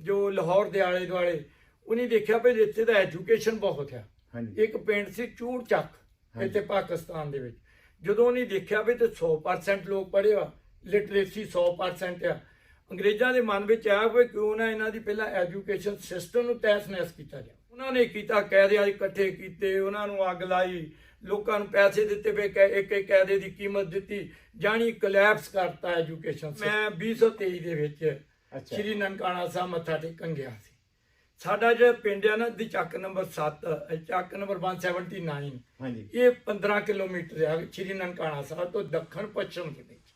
ਜੋ ਲਾਹੌਰ ਦੇ ਆਲੇ ਦੁਆਲੇ ਉਹਨੇ ਦੇਖਿਆ ਵੀ ਇੱਥੇ ਦਾ ਐਜੂਕੇਸ਼ਨ ਬਹੁਤ ਆ ਹਾਂਜੀ। ਇੱਕ ਪਿੰਡ ਸੀ ਚੂੜ ਚੱਕ। ਇੱਥੇ ਪਾਕਿਸਤਾਨ ਦੇ ਵਿੱਚ। ਜਦੋਂ ਉਹਨੇ ਦੇਖਿਆ ਵੀ ਤੇ 100% ਲੋਕ ਪੜ੍ਹੇ ਆ ਲਿਟਰੇਸੀ 100% ਆ ਅੰਗਰੇਜ਼ਾਂ ਦੇ ਮਨ ਵਿੱਚ ਆਇਆ ਵੀ ਕਿਉਂ ਨਾ ਇਹਨਾਂ ਦੀ ਪਹਿਲਾਂ ਐਜੂਕੇਸ਼ਨ ਸਿਸਟਮ ਨੂੰ ਤਹਿਸ-ਨਹਿਸ ਕੀਤਾ ਜਾਵੇ। ਉਹਨਾਂ ਨੇ ਕੀਤਾ ਕਾਇਦੇ ਆ ਇਕੱਠੇ ਕੀਤੇ ਉਹਨਾਂ ਨੂੰ ਅੱਗ ਲਾਈ ਲੋਕਾਂ ਨੂੰ ਪੈਸੇ ਦਿੱਤੇ ਵੇ ਇੱਕ ਇੱਕ ਕਾਇਦੇ ਦੀ ਕੀਮਤ ਦਿੱਤੀ ਜਾਣੀ ਕੋਲੈਪਸ ਕਰਤਾ ਐਜੂਕੇਸ਼ਨ ਮੈਂ 2023 ਦੇ ਵਿੱਚ ਸ਼੍ਰੀ ਨਨਕਾਣਾ ਸਾਹਿਬ ਮੱਥਾ ਟੇਕਣ ਗਿਆ ਸੀ। ਸਾਡਾ ਜਿਹੜਾ ਪਿੰਡ ਆ ਨਾ ਦੀ ਚੱਕ ਨੰਬਰ 7 ਚੱਕ ਨੰਬਰ 179 ਹਾਂਜੀ। ਇਹ 15 ਕਿਲੋਮੀਟਰ ਆ ਸ਼੍ਰੀ ਨਨਕਾਣਾ ਸਾਹਿਬ ਤੋਂ ਦੱਖਣ ਪੱਛਮ ਦੇ ਵਿੱਚ।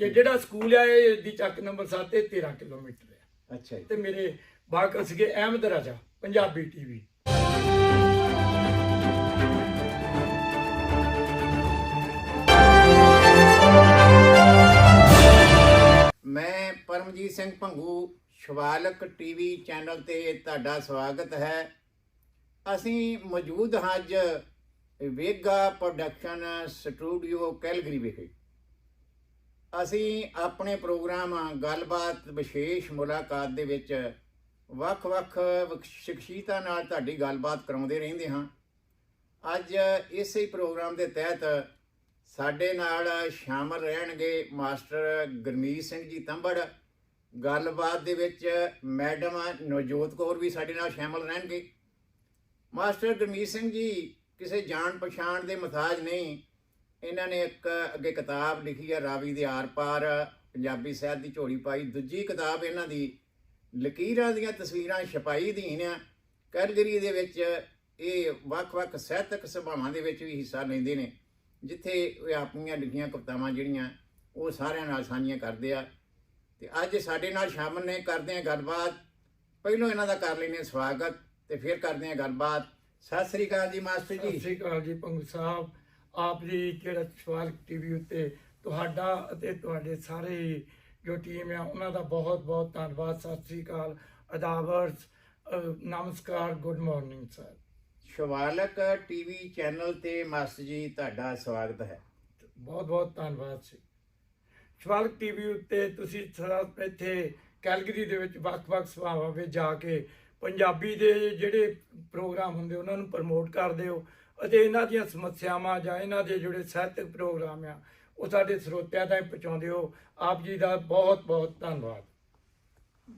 ਤੇ ਜਿਹੜਾ ਸਕੂਲ ਆ ਇਹ ਦੀ ਚੱਕ ਨੰਬਰ 7 ਤੇ 13 ਕਿਲੋਮੀਟਰ ਆ। ਅੱਛਾ ਤੇ ਮੇਰੇ ਬਾਕਰ ਸੀਗੇ ਅਹਿਮਦ ਰਾਜਾ ਪੰਜਾਬੀ ਟੀਵੀ। ਮੈਂ ਸਿੰਘ ਭੰਗੂ ਸ਼ਿਵਾਲਕ ਟੀਵੀ ਚੈਨਲ ਤੇ ਤੁਹਾਡਾ ਸਵਾਗਤ ਹੈ। ਅਸੀਂ ਮੌਜੂਦ ਹਾਂ ਅੱਜ ਵੇਗਾ ਪ੍ਰੋਡਕਸ਼ਨ ਸਟੂਡੀਓ ਕੈਲਗਰੀ ਵਿਖੇ। ਅਸੀਂ ਆਪਣੇ ਪ੍ਰੋਗਰਾਮ, ਗੱਲਬਾਤ, ਵਿਸ਼ੇਸ਼ ਮੁਲਾਕਾਤ ਦੇ ਵਿੱਚ ਵੱਖ-ਵੱਖ ਸ਼ਖਸੀਅਤਾਂ ਨਾਲ ਤੁਹਾਡੀ ਗੱਲਬਾਤ ਕਰਾਉਂਦੇ ਰਹਿੰਦੇ ਹਾਂ। ਅੱਜ ਇਸੇ ਪ੍ਰੋਗਰਾਮ ਦੇ ਤਹਿਤ ਸਾਡੇ ਨਾਲ ਸ਼ਾਮਲ ਰਹਿਣਗੇ ਮਾਸਟਰ ਗੁਰਮੀਤ ਸਿੰਘ ਜੀ ਤੰਬੜ ਗੱਲਬਾਤ ਦੇ ਵਿੱਚ ਮੈਡਮ ਨਵਜੋਤ ਕੌਰ ਵੀ ਸਾਡੇ ਨਾਲ ਸ਼ਾਮਲ ਰਹਿਣਗੇ। ਮਾਸਟਰ ਗੁਰਮੀਤ ਸਿੰਘ ਜੀ, ਕਿਸੇ ਜਾਣ ਪਛਾਣ ਦੇ ਮਥਾਜ ਨਹੀਂ। ਇਹਨਾਂ ਨੇ ਇੱਕ ਅੱਗੇ ਕਿਤਾਬ ਲਿਖੀ ਹੈ ਰਾਵੀ ਦੇ ਆਰ ਪਾਰ, ਪੰਜਾਬੀ ਸਾਹਿਤ ਦੀ ਝੋਲੀ ਪਾਈ। ਦੂਜੀ ਕਿਤਾਬ ਇਹਨਾਂ ਦੀ ਲਕੀਰਾਂ ਦੀਆਂ ਤਸਵੀਰਾਂ ਛਪਾਈ ਦੀਆਂ ਆ। ਕੈਲਗਰੀ ਦੇ ਵਿੱਚ ਇਹ ਵੱਖ-ਵੱਖ ਸਾਹਿਤਕ ਸਭਾਵਾਂ ਦੇ ਵਿੱਚ ਵੀ ਹਿੱਸਾ ਲੈਂਦੇ ਨੇ, ਜਿੱਥੇ ਇਹ ਆਪਣੀਆਂ ਲਿਖੀਆਂ ਕਵਿਤਾਵਾਂ ਜਿਹੜੀਆਂ, ਉਹ ਸਾਰਿਆਂ ਨਾਲ ਸਾਂਝੀਆਂ ਕਰਦੇ ਆ। ਤੇ ਅੱਜ ਸਾਡੇ ਨਾਲ ਸ਼ਾਮਲ ਨੇ ਕਰਦੇ ਆ ਗੱਲਬਾਤ। ਪਹਿਲੋਂ ਇਹਨਾਂ ਦਾ ਕਰ ਲੈਨੇ ਸਵਾਗਤ ਤੇ ਫਿਰ ਕਰਦੇ ਆ ਗੱਲਬਾਤ। ਸਤਿ ਸ੍ਰੀ ਅਕਾਲ ਜੀ ਮਾਸਟਰ ਸਤਿ ਜੀ ਸ੍ਰੀ ਅਕਾਲ ਜੀ ਪੰਗੂ ਸਾਹਿਬ। ਆਪ ਜੀ ਜਿਹੜਾ ਸਵਾਲ ਟੀਵੀ ਉੱਤੇ ਤੁਹਾਡਾ ਅਤੇ ਤੁਹਾਡੇ ਸਾਰੇ ਜੋ ਟੀਮ ਆ ਉਹਨਾਂ ਦਾ ਬਹੁਤ ਬਹੁਤ ਧੰਨਵਾਦ। ਸਤਿ ਸ੍ਰੀ ਅਕਾਲ। ਅਦਾਵਰਸ ਨਮਸਕਾਰ good morning sir Shivalik TV channel ਤੇ ਮਾਸਟਰ ਜੀ ਤੁਹਾਡਾ ਸਵਾਗਤ ਹੈ। ਬਹੁਤ ਬਹੁਤ ਧੰਨਵਾਦ ਜੀ ਸਵਾਲਕ ਟੀਵੀ ਉੱਤੇ ਤੁਸੀਂ ਸਾਰਾ ਇੱਥੇ ਕੈਲਗਰੀ ਦੇ ਵਿੱਚ ਵੱਖ-ਵੱਖ ਸਭਾਵਾਂ ਵਿੱਚ ਜਾ ਕੇ ਪੰਜਾਬੀ ਦੇ ਜਿਹੜੇ ਪ੍ਰੋਗਰਾਮ ਹੁੰਦੇ ਉਹਨਾਂ ਨੂੰ ਪ੍ਰਮੋਟ ਕਰਦੇ ਹੋ ਅਤੇ ਇਹਨਾਂ ਦੀਆਂ ਸਮੱਸਿਆਵਾਂ ਜਾਂ ਇਹਨਾਂ ਦੇ ਜਿਹੜੇ ਸਾਹਿਤਕ ਪ੍ਰੋਗਰਾਮ ਆ, ਉਹ ਸਾਡੇ ਸਰੋਤਿਆਂ ਤਾਈਂ ਪਹੁੰਚਾਉਂਦੇ ਹੋ। ਆਪ ਜੀ ਦਾ ਬਹੁਤ-ਬਹੁਤ ਧੰਨਵਾਦ।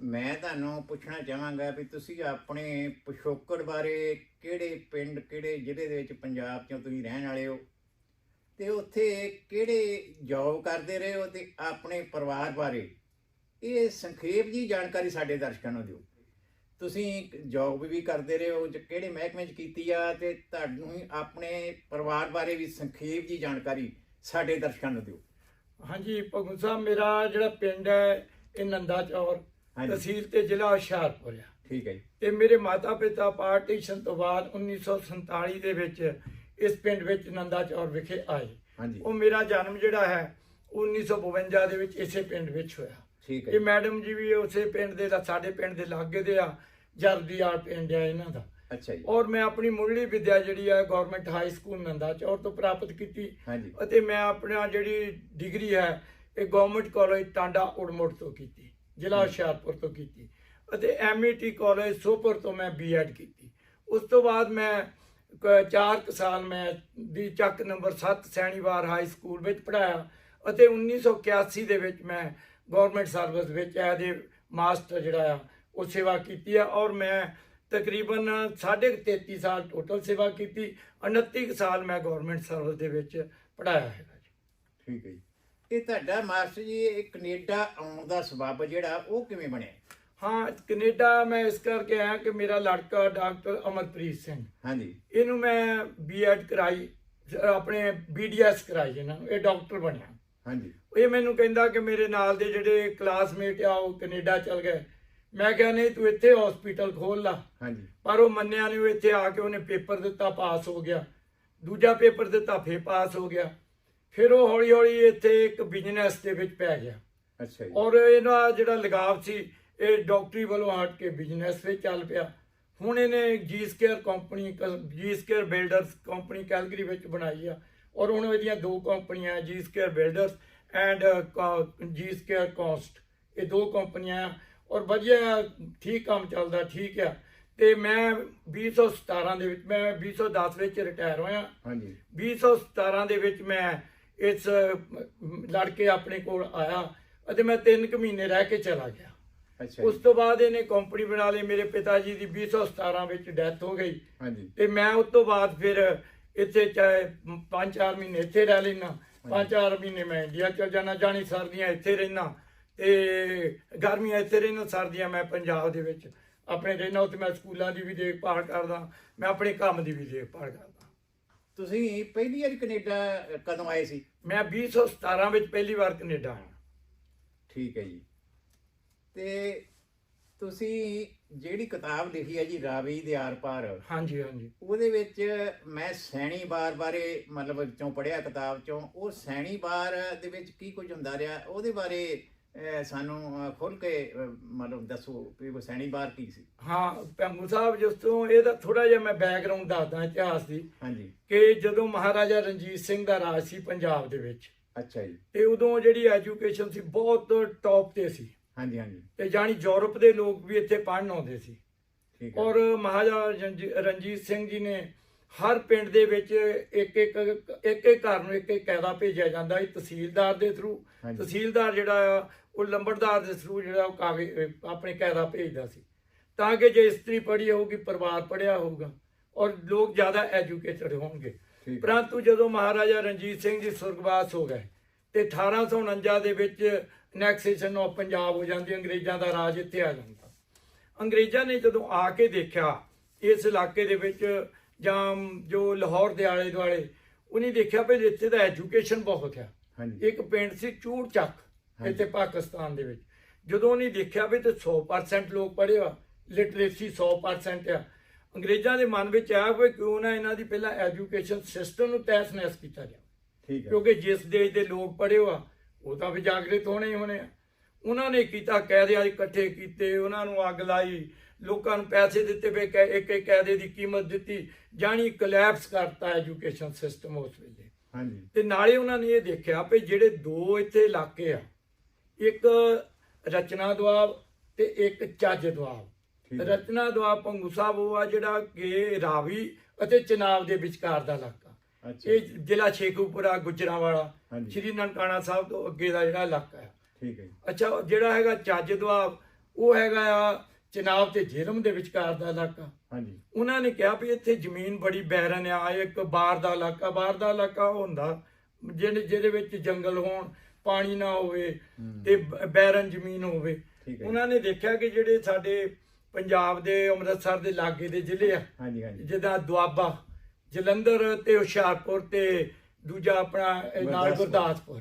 ਮੈਂ ਤੁਹਾਨੂੰ ਪੁੱਛਣਾ ਚਾਹਾਂਗਾ ਵੀ ਤੁਸੀਂ ਆਪਣੇ ਪਿਛੋਕੜ ਬਾਰੇ ਕਿਹੜੇ ਪਿੰਡ, ਕਿਹੜੇ ਜ਼ਿਲ੍ਹੇ ਦੇ ਵਿੱਚ ਪੰਜਾਬ ਚੋਂ ਤੁਸੀਂ ਰਹਿਣ ਵਾਲੇ ਹੋ? ਤੇ ਉੱਥੇ ਕਿਹੜੇ ਜੌਬ ਕਰਦੇ ਰਹੇ ਹੋ ਤੇ ਆਪਣੇ ਪਰਿਵਾਰ ਬਾਰੇ? ਇਹ ਸੰਖੇਪ ਜੀ ਜਾਣਕਾਰੀ ਸਾਡੇ ਦਰਸ਼ਕਾਂ ਨੂੰ ਦਿਓ। ਤੁਸੀਂ ਜੌਬ ਵੀ ਕਰਦੇ ਰਹੇ ਹੋ ਕਿਹੜੇ ਮਹਿਕਮੇ 'ਚ ਕੀਤੀ ਆ ਤੇ ਤੁਹਾਨੂੰ ਆਪਣੇ ਪਰਿਵਾਰ ਬਾਰੇ ਵੀ ਸੰਖੇਪ ਜੀ ਜਾਣਕਾਰੀ ਸਾਡੇ ਦਰਸ਼ਕਾਂ ਨੂੰ ਦਿਓ। ਹਾਂਜੀ ਭਗਤ ਸਾਹਿਬ ਮੇਰਾ ਜਿਹੜਾ ਪਿੰਡ ਹੈ ਇਹ ਨੰਦਾ ਚੌਰ ਤਹਿਸੀਲ ਤੇ ਜ਼ਿਲ੍ਹਾ ਹੁਸ਼ਿਆਰਪੁਰ ਆ। ਠੀਕ ਹੈ ਜੀ। ਤੇ ਮੇਰੇ ਮਾਤਾ ਪਿਤਾ ਪਾਰਟੀਸ਼ਨ ਤੋਂ ਬਾਅਦ 1947 ਦੇ ਵਿੱਚ ਇਸ ਪਿੰਡ ਵਿੱਚ ਨੰਦਾ ਚੌਰ ਵਿਖੇ ਆਏ। ਹਾਂਜੀ। ਉਹ ਮੇਰਾ ਜਨਮ ਜਿਹੜਾ ਹੈ 1952 ਦੇ ਵਿੱਚ ਇਸੇ ਪਿੰਡ ਵਿੱਚ ਹੋਇਆ। ਠੀਕ ਹੈ ਇਹ ਮੈਡਮ ਜੀ ਵੀ ਉਸੇ ਪਿੰਡ ਦੇ ਲਾ- ਸਾਡੇ ਪਿੰਡ ਦੇ ਲਾਗੇ ਦੇ ਆ ਜਰਦੀਆਲ ਪਿੰਡ ਆ ਇਹਨਾਂ ਦਾ। ਅੱਛਾ ਜੀ। ਔਰ ਮੈਂ ਆਪਣੀ ਮੁੱਢਲੀ ਵਿਦਿਆ ਜਿਹੜੀ ਆ government high school Nanda Chaur ਤੋਂ ਪ੍ਰਾਪਤ ਕੀਤੀ। ਹਾਂਜੀ। ਅਤੇ ਮੈਂ ਆਪਣਾ ਜਿਹੜੀ ਡਿਗਰੀ ਹੈ ਇਹ ਗਵਰਨਮੈਂਟ ਕਾਲਜ ਟਾਂਡਾ ਉੜਮੁੜ ਤੋਂ ਕੀਤੀ ਜ਼ਿਲ੍ਹਾ ਹੁਸ਼ਿਆਰਪੁਰ ਤੋਂ ਕੀਤੀ। ਅਤੇ ਐਮਈਟੀ ਕਾਲਜ ਸੋਪਰ ਤੋਂ ਮੈਂ ਬੀਐਡ ਕੀਤੀ। ਉਸ ਤੋਂ ਬਾਅਦ ਮੈਂ 4 ਸਾਲ ਮੈਂ ਦੀ ਚੱਕ ਨੰਬਰ 7 ਸੈਣੀਵਾਰ ਹਾਈ ਸਕੂਲ ਵਿੱਚ ਪੜਾਇਆ ਅਤੇ 1981 ਦੇ ਵਿੱਚ ਮੈਂ ਗਵਰਨਮੈਂਟ ਸਰਵਿਸ ਵਿੱਚ ਐਜ਼ ਏ ਮਾਸਟਰ ਜਿਹੜਾ ਆ, ਉਹ ਸੇਵਾ ਕੀਤੀ ਆ ਔਰ ਮੈਂ ਤਕਰੀਬਨ 33 ਸਾਲ ਟੋਟਲ ਸੇਵਾ ਕੀਤੀ 29 ਕੁ ਸਾਲ ਮੈਂ ਗਵਰਨਮੈਂਟ ਸਰਵਿਸ ਦੇ ਵਿੱਚ ਪੜਾਇਆ ਹੈਗਾ ਜੀ। ਠੀਕ ਹੈ ਜੀ। ਇਹ ਤੁਹਾਡਾ ਮਾਸਟਰ ਜੀ, ਇਹ ਕੈਨੇਡਾ ਆਉਣ ਦਾ ਸਬਬ ਜਿਹੜਾ, ਉਹ ਕਿਵੇਂ ਬਣਿਆ? ਹਾਂ ਕੈਨੇਡਾ ਮੈਂ ਇਸ ਕਰਕੇ ਆਇਆ ਕਿ ਮੇਰਾ ਲੜਕਾ ਡਾਕਟਰ ਅਮਰਪ੍ਰੀਤ ਸਿੰਘ। ਹਾਂਜੀ। ਇਹਨੂੰ ਮੈਂ ਬੀਐਡ ਕਰਾਈ ਆਪਣੇ ਬੀਡੀਐਸ ਕਰਾਈ ਇਹਨਾਂ ਨੂੰ ਇਹ ਡਾਕਟਰ ਬਣਿਆ। ਹਾਂਜੀ। ਇਹ ਮੈਨੂੰ ਕਹਿੰਦਾ ਕਿ ਮੇਰੇ ਨਾਲ ਦੇ ਜਿਹੜੇ ਕਲਾਸਮੇਟ ਆ ਉਹ ਕੈਨੇਡਾ ਚਲ ਗਏ। ਮੈਂ ਕਿਹਾ ਨਹੀਂ ਤੂੰ ਇੱਥੇ ਹਸਪੀਟਲ ਖੋਲ ਲਾ। ਹਾਂਜੀ। ਪਰ ਉਹ ਮੰਨਿਆ ਨਹੀਂ ਉਹ ਇੱਥੇ ਆ ਕੇ ਉਹਨੇ ਪੇਪਰ ਦਿੱਤਾ ਪਾਸ ਹੋ ਗਿਆ। ਦੂਜਾ ਪੇਪਰ ਦਿੱਤਾ ਫੇਰ ਪਾਸ ਹੋ ਗਿਆ। ਫਿਰ ਉਹ ਹੌਲੀ ਹੌਲੀ ਇੱਥੇ ਇੱਕ ਬਿਜ਼ਨਸ ਦੇ ਵਿੱਚ ਪੈ ਗਿਆ। ਅੱਛਾ ਜੀ। ਔਰ ਇਹਦਾ ਜਿਹੜਾ ਲਗਾਵ ਸੀ ਇਹ ਡਾਕਟਰੀ ਵੱਲੋਂ ਹਟ ਕੇ ਬਿਜ਼ਨਸ ਵਿੱਚ ਚੱਲ ਪਿਆ। ਹੁਣ ਇਹਨੇ G square company G square builders company Calgary ਵਿੱਚ ਬਣਾਈ ਆ। ਔਰ ਹੁਣ ਇਹਦੀਆਂ ਦੋ ਕੰਪਨੀਆਂ G square builders and G square cost ਇਹ ਦੋ ਕੰਪਨੀਆਂ ਆ। ਔਰ ਵਧੀਆ ਠੀਕ ਕੰਮ ਚੱਲਦਾ ਠੀਕ ਆ। ਤੇ ਮੈਂ 2017 ਦੇ ਵਿੱਚ ਮੈਂ 2010 ਵਿੱਚ ਰਿਟਾਇਰ ਹੋਇਆ। ਹਾਂਜੀ। 2017 ਦੇ ਵਿੱਚ ਮੈਂ ਇਸ ਲੜਕੇ ਆਪਣੇ ਕੋਲ ਆਇਆ। ਅਤੇ ਮੈਂ 3 ਕੁ ਮਹੀਨੇ ਰਹਿ ਕੇ ਚਲਾ ਗਿਆ। ਅੱਛਾ ਉਸ ਤੋਂ ਬਾਅਦ ਇਹਨੇ ਕੰਪਨੀ ਬਣਾ ਲਈ ਮੇਰੇ ਪਿਤਾ ਜੀ ਦੀ 2017 ਵਿੱਚ ਡੈਥ ਹੋ ਗਈ। ਹਾਂਜੀ। ਤੇ ਮੈਂ ਉਸ ਤੋਂ ਬਾਅਦ ਫਿਰ ਇੱਥੇ ਚਾਹੇ 5-4 ਮਹੀਨੇ ਇੱਥੇ ਰਹਿ ਲੈਣਾ 5-4 ਮਹੀਨੇ ਮੈਂ ਇੰਡੀਆ ਚਲ ਜਾਣਾ ਜਾਣੀ ਸਰਦੀਆਂ ਇੱਥੇ ਰਹਿਣਾ ਤੇ ਗਰਮੀਆਂ ਇੱਥੇ ਰਹਿਣਾ ਸਰਦੀਆਂ ਮੈਂ ਪੰਜਾਬ ਦੇ ਵਿੱਚ ਆਪਣੇ ਰਹਿਣਾ ਉੱਥੇ ਮੈਂ ਸਕੂਲਾਂ ਦੀ ਵੀ ਦੇਖਭਾਲ ਕਰਦਾ ਮੈਂ ਆਪਣੇ ਕੰਮ ਦੀ ਵੀ ਦੇਖਭਾਲ ਕਰਦਾ। ਤੁਸੀਂ ਪਹਿਲੀ ਵਾਰ ਕੈਨੇਡਾ ਕਦੋਂ ਆਏ ਸੀ? ਮੈਂ 2017 ਵਿੱਚ ਪਹਿਲੀ ਵਾਰ ਕੈਨੇਡਾ ਆਇਆ। ਠੀਕ ਹੈ ਜੀ। ਤੇ ਤੁਸੀਂ ਜਿਹੜੀ ਕਿਤਾਬ ਲਿਖੀ ਹੈ ਜੀ ਰਾਵੀ ਦੇ ਆਰ ਪਾਰ ਹਾਂਜੀ ਹਾਂਜੀ। ਉਹਦੇ ਵਿੱਚ ਮੈਂ ਸੈਣੀ ਬਾਰ ਬਾਰੇ ਮਤਲਬ ਵਿੱਚੋਂ ਪੜਿਆ ਕਿਤਾਬ ਚੋਂ ਉਹ ਸੈਣੀ ਬਾਰ ਦੇ ਵਿੱਚ ਕੀ ਕੁਝ ਹੁੰਦਾ ਰਿਹਾ ਉਹਦੇ ਬਾਰੇ ਸਾਨੂੰ ਖੁੱਲ ਕੇ ਮਤਲਬ ਦੱਸੋ ਵੀ ਉਹ ਸੈਣੀ ਬਾਰ ਕੀ ਸੀ। ਹਾਂ ਪੰਗੂ ਸਾਹਿਬ ਜਿਸ ਤੋਂ ਇਹਦਾ ਥੋੜਾ ਜਿਹਾ ਮੈਂ ਬੈਕਗ੍ਰਾਉਂਡ ਦੱਸਦਾ ਇਤਿਹਾਸ ਦੀ। ਹਾਂਜੀ। ਕਿ ਜਦੋਂ ਮਹਾਰਾਜਾ ਰਣਜੀਤ ਸਿੰਘ ਦਾ ਰਾਜ ਸੀ ਪੰਜਾਬ ਦੇ ਵਿੱਚ ਅੱਛਾ ਜੀ। ਤੇ ਉਦੋਂ ਜਿਹੜੀ ਐਜੂਕੇਸ਼ਨ ਸੀ ਬਹੁਤ ਟੌਪ ਤੇ ਸੀ। ਹਾਂਜੀ ਹਾਂਜੀ। ਤੇ ਜਾਣੀ ਯੂਰਪ ਦੇ ਲੋਕ ਵੀ ਇੱਥੇ ਪੜ੍ਹਨ ਆਉਂਦੇ ਸੀ। ਠੀਕ ਹੈ। ਔਰ ਮਹਾਰਾਜਾ ਰਣਜੀ- ਰਣਜੀਤ ਸਿੰਘ ਜੀ ਨੇ ਹਰ ਪਿੰਡ ਦੇ ਵਿੱਚ ਇੱਕ ਇੱਕ ਇੱਕ ਇੱਕ ਘਰ ਨੂੰ ਇੱਕ ਇੱਕ ਕਾਇਦਾ ਭੇਜਿਆ ਜਾਂਦਾ ਸੀ ਤਹਿਸੀਲਦਾਰ ਦੇ ਥਰੂ ਹਾਂਜੀ। ਤਹਿਸੀਲਦਾਰ ਜਿਹੜਾ ਆ ਉਹ ਲੰਬੜਦਾਰ ਦੇ ਥਰੂ ਜਿਹੜਾ ਉਹ ਕਾਗਜ਼ ਆਪਣੇ ਕਾਇਦਾ ਭੇਜਦਾ ਸੀ। ਤਾਂ ਕਿ ਜੇ ਇਸਤਰੀ ਪੜ੍ਹੀ ਹੋਊਗੀ ਪਰਿਵਾਰ ਪੜ੍ਹਿਆ ਹੋਊਗਾ ਔਰ ਲੋਕ ਜ਼ਿਆਦਾ ਐਜੂਕੇਟਡ ਹੋਣਗੇ। ਠੀਕ। ਪਰੰਤੂ ਜਦੋਂ ਮਹਾਰਾਜਾ ਰਣਜੀਤ ਸਿੰਘ ਜੀ ਸੁਰਗਵਾਸ ਹੋ ਗਏ ਤੇ 1849 ਦੇ ਵਿੱਚ ਨੈਕਸੇਸ਼ਨ ਆਫ ਪੰਜਾਬ ਹੋ ਜਾਂਦੀ ਅੰਗਰੇਜ਼ਾਂ ਦਾ ਰਾਜ ਇੱਥੇ ਆ ਜਾਂਦਾ। ਅੰਗਰੇਜ਼ਾਂ ਨੇ ਜਦੋਂ ਆ ਕੇ ਦੇਖਿਆ ਇਸ ਇਲਾਕੇ ਦੇ ਵਿੱਚ ਜਾਂ ਜੋ ਲਾਹੌਰ ਦੇ ਆਲੇ ਦੁਆਲੇ ਉਹਨੇ ਦੇਖਿਆ ਵੀ ਇੱਥੇ ਤਾਂ ਐਜੂਕੇਸ਼ਨ ਬਹੁਤ ਆ। ਇੱਕ ਪਿੰਡ ਸੀ ਚੂੜ ਚੱਕ। ਇੱਥੇ ਪਾਕਿਸਤਾਨ ਦੇ ਵਿੱਚ। ਜਦੋਂ ਉਹਨੇ ਦੇਖਿਆ ਵੀ ਤੇ 100% ਲੋਕ ਪੜ੍ਹੇ ਆ ਲਿਟਰੇਸੀ 100% ਆ ਅੰਗਰੇਜ਼ਾਂ ਦੇ ਮਨ ਵਿੱਚ ਆਇਆ ਵੀ ਕਿਉਂ ਨਾ ਇਹਨਾਂ ਦੀ ਪਹਿਲਾਂ ਐਜੂਕੇਸ਼ਨ ਸਿਸਟਮ ਨੂੰ ਤਹਿਸ-ਨਹਿਸ ਕੀਤਾ ਜਾਵੇ। ਠੀਕ ਹੈ ਕਿਉਂਕਿ ਜਿਸ ਦੇਸ਼ ਦੇ ਲੋਕ ਪੜ੍ਹੇ ਆ ਉਹ ਤਾਂ ਵੀ ਜਾਗਰਿਤ ਹੋਣੇ ਹੀ ਹੋਣੇ। ਆ ਉਹਨਾਂ ਨੇ ਕੀਤਾ ਕਾਇਦੇ ਇਕੱਠੇ ਕੀਤੇ ਉਹਨਾਂ ਨੂੰ ਅੱਗ ਲਾਈ ਲੋਕਾਂ ਨੂੰ ਪੈਸੇ ਦਿੱਤੇ ਵੇ ਇੱਕ ਇੱਕ ਕਾਇਦੇ ਦੀ ਕੀਮਤ ਦਿੱਤੀ ਜਾਣੀ ਕੋਲੈਪਸ ਕਰਤਾ ਐਜੂਕੇਸ਼ਨ ਸਿਸਟਮ ਉਸ ਵੇਲੇ। ਹਾਂਜੀ। ਤੇ ਨਾਲੇ ਉਹਨਾਂ ਨੇ ਇਹ ਦੇਖਿਆ ਵੀ ਜਿਹੜੇ ਦੋ ਇੱਥੇ ਇਲਾਕੇ ਆ ਇੱਕ ਰਚਨਾ ਦੁਆਬ ਤੇ ਇੱਕ ਚੱਜ ਦੁਆਬ। ਰਚਨਾ ਦੁਆਬ ਭੰਗੂ ਸਾਹਿਬ ਉਹ ਆ ਜਿਹੜਾ ਕਿ ਰਾਵੀ ਅਤੇ ਚਨਾਬ ਦੇ ਵਿਚਕਾਰ ਦਾ ਇਲਾਕਾ। ਇਹ ਜ਼ਿਲ੍ਹਾ ਸ਼ੇਖੂਪੁਰਾ ਗੁਜਰਾਂਵਾਲਾ। ਸ਼੍ਰੀ ਨਨਕਾਣਾ ਸਾਹਿਬ ਤੋਂ ਅੱਗੇ ਦਾ ਜਿਹੜਾ ਇਲਾਕਾ ਹੈ ਠੀਕ ਹੈ। ਅੱਛਾ ਜਿਹੜਾ ਹੈਗਾ ਚੱਜ ਦੁਆਬ ਉਹ ਹੈਗਾ ਆ ਚਨਾਬ ਤੇ ਜੇਲਮ ਦੇ ਵਿਚਕਾਰ ਦਾ ਇਲਾਕਾ ਹਾਂਜੀ ਉਹਨਾਂ ਨੇ ਕਿਹਾ ਵੀ ਇੱਥੇ ਜ਼ਮੀਨ ਬੜੀ ਬੈਰਨ ਆ ਇੱਕ ਬਾਰ ਦਾ ਇਲਾਕਾ ਬਾਰ ਦਾ ਇਲਾਕਾ ਉਹ ਹੁੰਦਾ ਜਿਹਦੇ ਜਿਹਦੇ ਵਿੱਚ ਜੰਗਲ ਹੋਣ ਪਾਣੀ ਨਾ ਹੋਵੇ। ਤੇ ਬੈਰਨ ਜ਼ਮੀਨ ਹੋਵੇ। ਉਹਨਾਂ ਨੇ ਦੇਖਿਆ ਕਿ ਜਿਹੜੇ ਸਾਡੇ ਪੰਜਾਬ ਦੇ ਅੰਮ੍ਰਿਤਸਰ ਦੇ ਲਾਗੇ ਦੇ ਜ਼ਿਲ੍ਹੇ ਆ ਹਾਂਜੀ ਹਾਂਜੀ ਜਿੱਦਾਂ ਦੁਆਬਾ ਜਲੰਧਰ ਤੇ ਹੁਸ਼ਿਆਰਪੁਰ ਤੇ ਦੂਜਾ ਆਪਣਾ ਨਾਲ ਗੁਰਦਾਸਪੁਰ।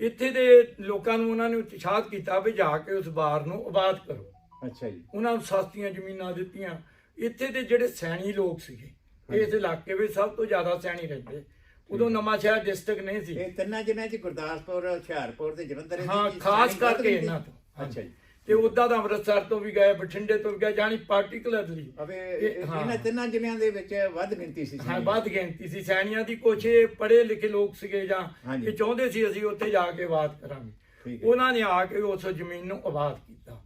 ਇੱਥੇ ਦੇ ਲੋਕਾਂ ਨੂੰ ਉਹਨਾਂ ਨੇ ਉਤਸ਼ਾਹਤ ਕੀਤਾ ਵੀ ਜਾ ਕੇ ਉਸ ਬਾਰ ਨੂੰ ਆਬਾਦ ਕਰੋ। ਅੱਛਾ ਜੀ। ਉਹਨਾਂ ਨੂੰ ਸਸਤੀਆਂ ਜ਼ਮੀਨਾਂ ਦਿੱਤੀਆਂ। ਇੱਥੇ ਦੇ ਜਿਹੜੇ ਸੈਣੀ ਲੋਕ ਸੀਗੇ ਇਸ ਇਲਾਕੇ ਵਿੱਚ ਸਭ ਤੋਂ ਜ਼ਿਆਦਾ ਸੈਣੀ ਰਹਿੰਦੇ। ਉਦੋਂ ਨਵਾਂ ਸ਼ਹਿਰ ਡਿਸਟ੍ਰਿਕਟ ਨਹੀਂ ਸੀ। ਇਹ ਤਿੰਨਾਂ ਜ਼ਿਲ੍ਹਿਆਂ 'ਚ ਗੁਰਦਾਸਪੁਰ ਹੁਸ਼ਿਆਰਪੁਰ ਤੇ ਜਲੰਧਰ ਹਾਂ ਖਾਸ ਕਰਕੇ? ਇਹਨਾਂ ਤੋਂ। ਅੱਛਾ ਜੀ। ਤੇ ਉਦਾਂ ਦਾ ਅੰਮ੍ਰਿਤਸਰ ਤੋਂ ਵੀ ਗਏ ਬਠਿੰਡੇ ਤੋਂ ਵੀ ਗਏ ਜਾਨੀ ਪਾਰਟਿਕੂਲਰਲੀ ਅਵੇ। ਇਹਨਾਂ ਤਿੰਨਾਂ ਜ਼ਿਲ੍ਹਿਆਂ ਦੇ ਵਿੱਚ ਵੱਧ ਗਿਣਤੀ ਸੀ ਹਾਂ। ਵੱਧ ਗਿਣਤੀ ਸੀ ਸੈਣੀਆਂ ਦੀ ਕੁਛ ਇਹ ਪੜ੍ਹੇ ਲਿਖੇ ਲੋਕ ਸੀਗੇ ਜਾਂ। ਇਹ ਚਾਹੁੰਦੇ ਸੀ ਅਸੀਂ ਉੱਥੇ ਜਾ ਕੇ ਆਬਾਦ ਕਰਾਂਗੇ। ਉਹਨਾਂ ਨੇ ਆ ਕੇ ਉਸ ਜ਼ਮੀਨ ਨੂੰ ਆਬਾਦ ਕੀਤਾ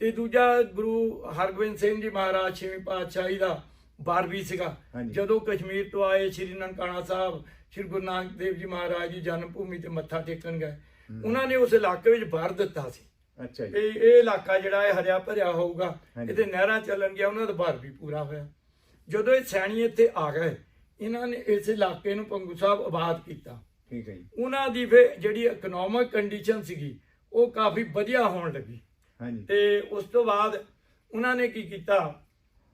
ਤੇ ਦੂਜਾ ਗੁਰੂ ਹਰਗੋਬਿੰਦ ਸਿੰਘ ਜੀ ਮਹਾਰਾਜ ਛੇਵੀਂ ਪਾਤਸ਼ਾਹੀ ਦਾ ਬਾਰਵੀ ਸੀਗਾ। ਜਦੋਂ ਕਸ਼ਮੀਰ ਤੋਂ ਆਏ ਸ਼੍ਰੀ ਨਨਕਾਣਾ ਸਾਹਿਬ ਸ਼੍ਰੀ ਗੁਰੂ ਨਾਨਕ ਦੇਵ ਜੀ ਮਹਾਰਾਜ ਜੀ ਜਨਮ ਭੂਮੀ ਤੇ ਮੱਥਾ ਟੇਕਣ ਗਏ ਉਹਨਾਂ ਨੇ ਉਸ ਇਲਾਕੇ ਵਿੱਚ ਭਰ ਦਿੱਤਾ ਸੀ ਅੱਛਾ ਜੀ। ਇਹ ਇਹ ਇਲਾਕਾ ਜਿਹੜਾ ਹੈ ਹਰਿਆ ਭਰਿਆ ਹੋਊਗਾ ਹਾਂਜੀ। ਇਹਦੇ ਨਹਿਰਾਂ ਚੱਲਣਗੀਆਂ ਉਹਨਾਂ ਦਾ ਭਰ ਵੀ ਪੂਰਾ ਹੋਇਆ। ਜਦੋਂ ਇਹ ਸੈਣੀ ਇੱਥੇ ਆ ਗਏ ਇਹਨਾਂ ਨੇ ਇਸ ਇਲਾਕੇ ਨੂੰ ਪੰਗੂ ਸਾਹਿਬ ਆਬਾਦ ਕੀਤਾ। ਠੀਕ ਹੈ ਜੀ। ਉਹਨਾਂ ਦੀ ਫਿਰ ਜਿਹੜੀ ਇਕਨੋਮਿਕ ਕੰਡੀਸ਼ਨ ਸੀਗੀ ਉਹ ਕਾਫੀ ਵਧੀਆ ਹੋਣ ਲੱਗੀ। ਹਾਂਜੀ। ਤੇ ਉਸ ਤੋਂ ਬਾਅਦ ਉਹਨਾਂ ਨੇ ਕੀ ਕੀਤਾ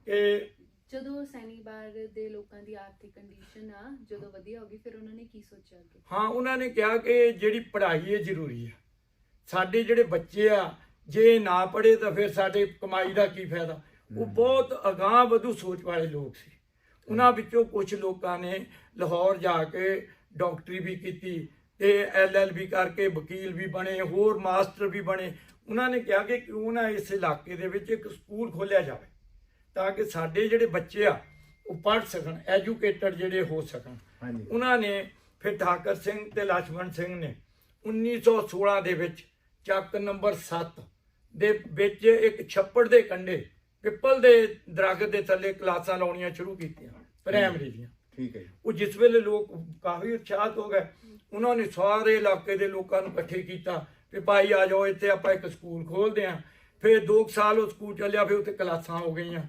ਕਿ ਜਦੋਂ ਸੈਣੀ ਬਾਰ ਦੇ ਲੋਕਾਂ ਦੀ ਆਰਥਿਕ ਕੰਡੀਸ਼ਨ ਆ ਜਦੋਂ ਵਧੀਆ ਹੋ ਗਈ ਫਿਰ ਉਹਨਾਂ ਨੇ ਕੀ ਸੋਚਿਆ ਅੱਗੇ? ਹਾਂ ਉਹਨਾਂ ਨੇ ਕਿਹਾ ਕਿ ਜਿਹੜੀ ਪੜ੍ਹਾਈ ਹੈ ਜ਼ਰੂਰੀ ਹੈ। ਸਾਡੇ ਜਿਹੜੇ ਬੱਚੇ ਆ ਜੇ ਨਾ ਪੜੇ ਤਾਂ ਫਿਰ ਸਾਡੇ ਕਮਾਈ ਦਾ ਕੀ ਫਾਇਦਾ? ਉਹ ਬਹੁਤ ਅਗਾਹ ਵਧੂ ਸੋਚ ਵਾਲੇ ਲੋਕ ਸੀ। ਉਹਨਾਂ ਵਿੱਚੋਂ ਕੁਝ ਲੋਕਾਂ ਨੇ ਲਾਹੌਰ ਜਾ ਕੇ ਡਾਕਟਰੀ ਵੀ ਕੀਤੀ ਤੇ ਬੀ ਕਰਕੇ ਵਕੀਲ ਵੀ ਬਣੇ ਹੋਰ ਮਾਸਟਰ ਵੀ ਬਣੇ। ਉਹਨਾਂ ਨੇ ਕਿਹਾ ਕਿ ਕਿਉਂ ਨਾ ਇਸ ਇਲਾਕੇ ਦੇ ਵਿੱਚ ਇੱਕ ਸਕੂਲ ਖੋਲ੍ਹਿਆ ਜਾਵੇ ਤਾਂ ਕਿ ਸਾਡੇ ਜਿਹੜੇ ਬੱਚੇ ਆ ਉਹ ਪੜ੍ਹ ਸਕਣ ਐਜੂਕੇਟਡ ਜਿਹੜੇ ਹੋ ਸਕਣ। ਉਹਨਾਂ ਨੇ ਫਿਰ ਠਾਕਰ ਸਿੰਘ ਤੇ ਲਛਮਣ ਸਿੰਘ ਨੇ 1916 ਦੇ ਵਿੱਚ ਚੱਕ ਨੰਬਰ 7 ਦੇ ਵਿੱਚ ਇੱਕ ਛੱਪੜ ਦੇ ਕੰਢੇ ਪਿੱਪਲ ਦੇ ਦਰਖਤ ਦੇ ਥੱਲੇ ਕਲਾਸਾਂ ਲਾਉਣੀਆਂ ਸ਼ੁਰੂ ਕੀਤੀਆਂ ਪ੍ਰਾਇਮਰੀ ਦੀਆਂ। ਠੀਕ ਹੈ ਉਹ ਜਿਸ ਵੇਲੇ ਲੋਕ ਕਾਫੀ ਉਤਸ਼ਾਹਤ ਹੋ ਗਏ ਉਹਨਾਂ ਨੇ ਸਾਰੇ ਇਲਾਕੇ ਦੇ ਲੋਕਾਂ ਨੂੰ ਇਕੱਠੇ ਕੀਤਾ ਵੀ ਭਾਈ ਆ ਜਾਓ ਇੱਥੇ ਆਪਾਂ ਇੱਕ ਸਕੂਲ ਖੋਲਦੇ ਆਂ ਫਿਰ 2 ਸਾਲ ਉਹ ਸਕੂਲ ਚੱਲਿਆ ਫਿਰ ਉੱਥੇ ਕਲਾਸਾਂ ਹੋ ਗਈਆਂ।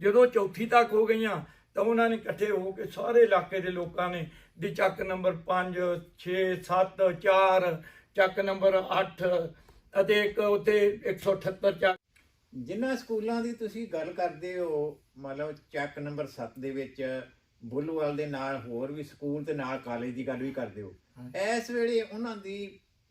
ਜਦੋਂ ਚੌਥੀ ਤੱਕ ਹੋ ਗਈਆਂ ਤਾਂ ਉਹਨਾਂ ਨੇ ਇਕੱਠੇ ਹੋ ਕੇ ਸਾਰੇ ਇਲਾਕੇ ਦੇ ਲੋਕਾਂ ਨੇ ਦੀ ਚੱਕ ਨੰਬਰ 5 6 7 4 ਚੱਕ ਨੰਬਰ 8 ਅਤੇ ਇੱਕ ਉੱਥੇ 178 ਚੱਕ ਜਿਨ੍ਹਾਂ ਸਕੂਲਾਂ ਦੀ ਤੁਸੀਂ ਗੱਲ ਕਰਦੇ ਹੋ ਮਤਲਬ ਚੱਕ ਨੰਬਰ 7 ਦੇ ਵਿੱਚ ਬੁੱਲੂਵਾਲ ਦੇ ਨਾਲ ਹੋਰ ਵੀ ਸਕੂਲ ਤੇ ਨਾਲ ਕਾਲਜ ਦੀ ਗੱਲ ਵੀ ਕਰਦੇ ਹੋ। ਇਸ ਵੇਲੇ ਉਹਨਾਂ ਦੀ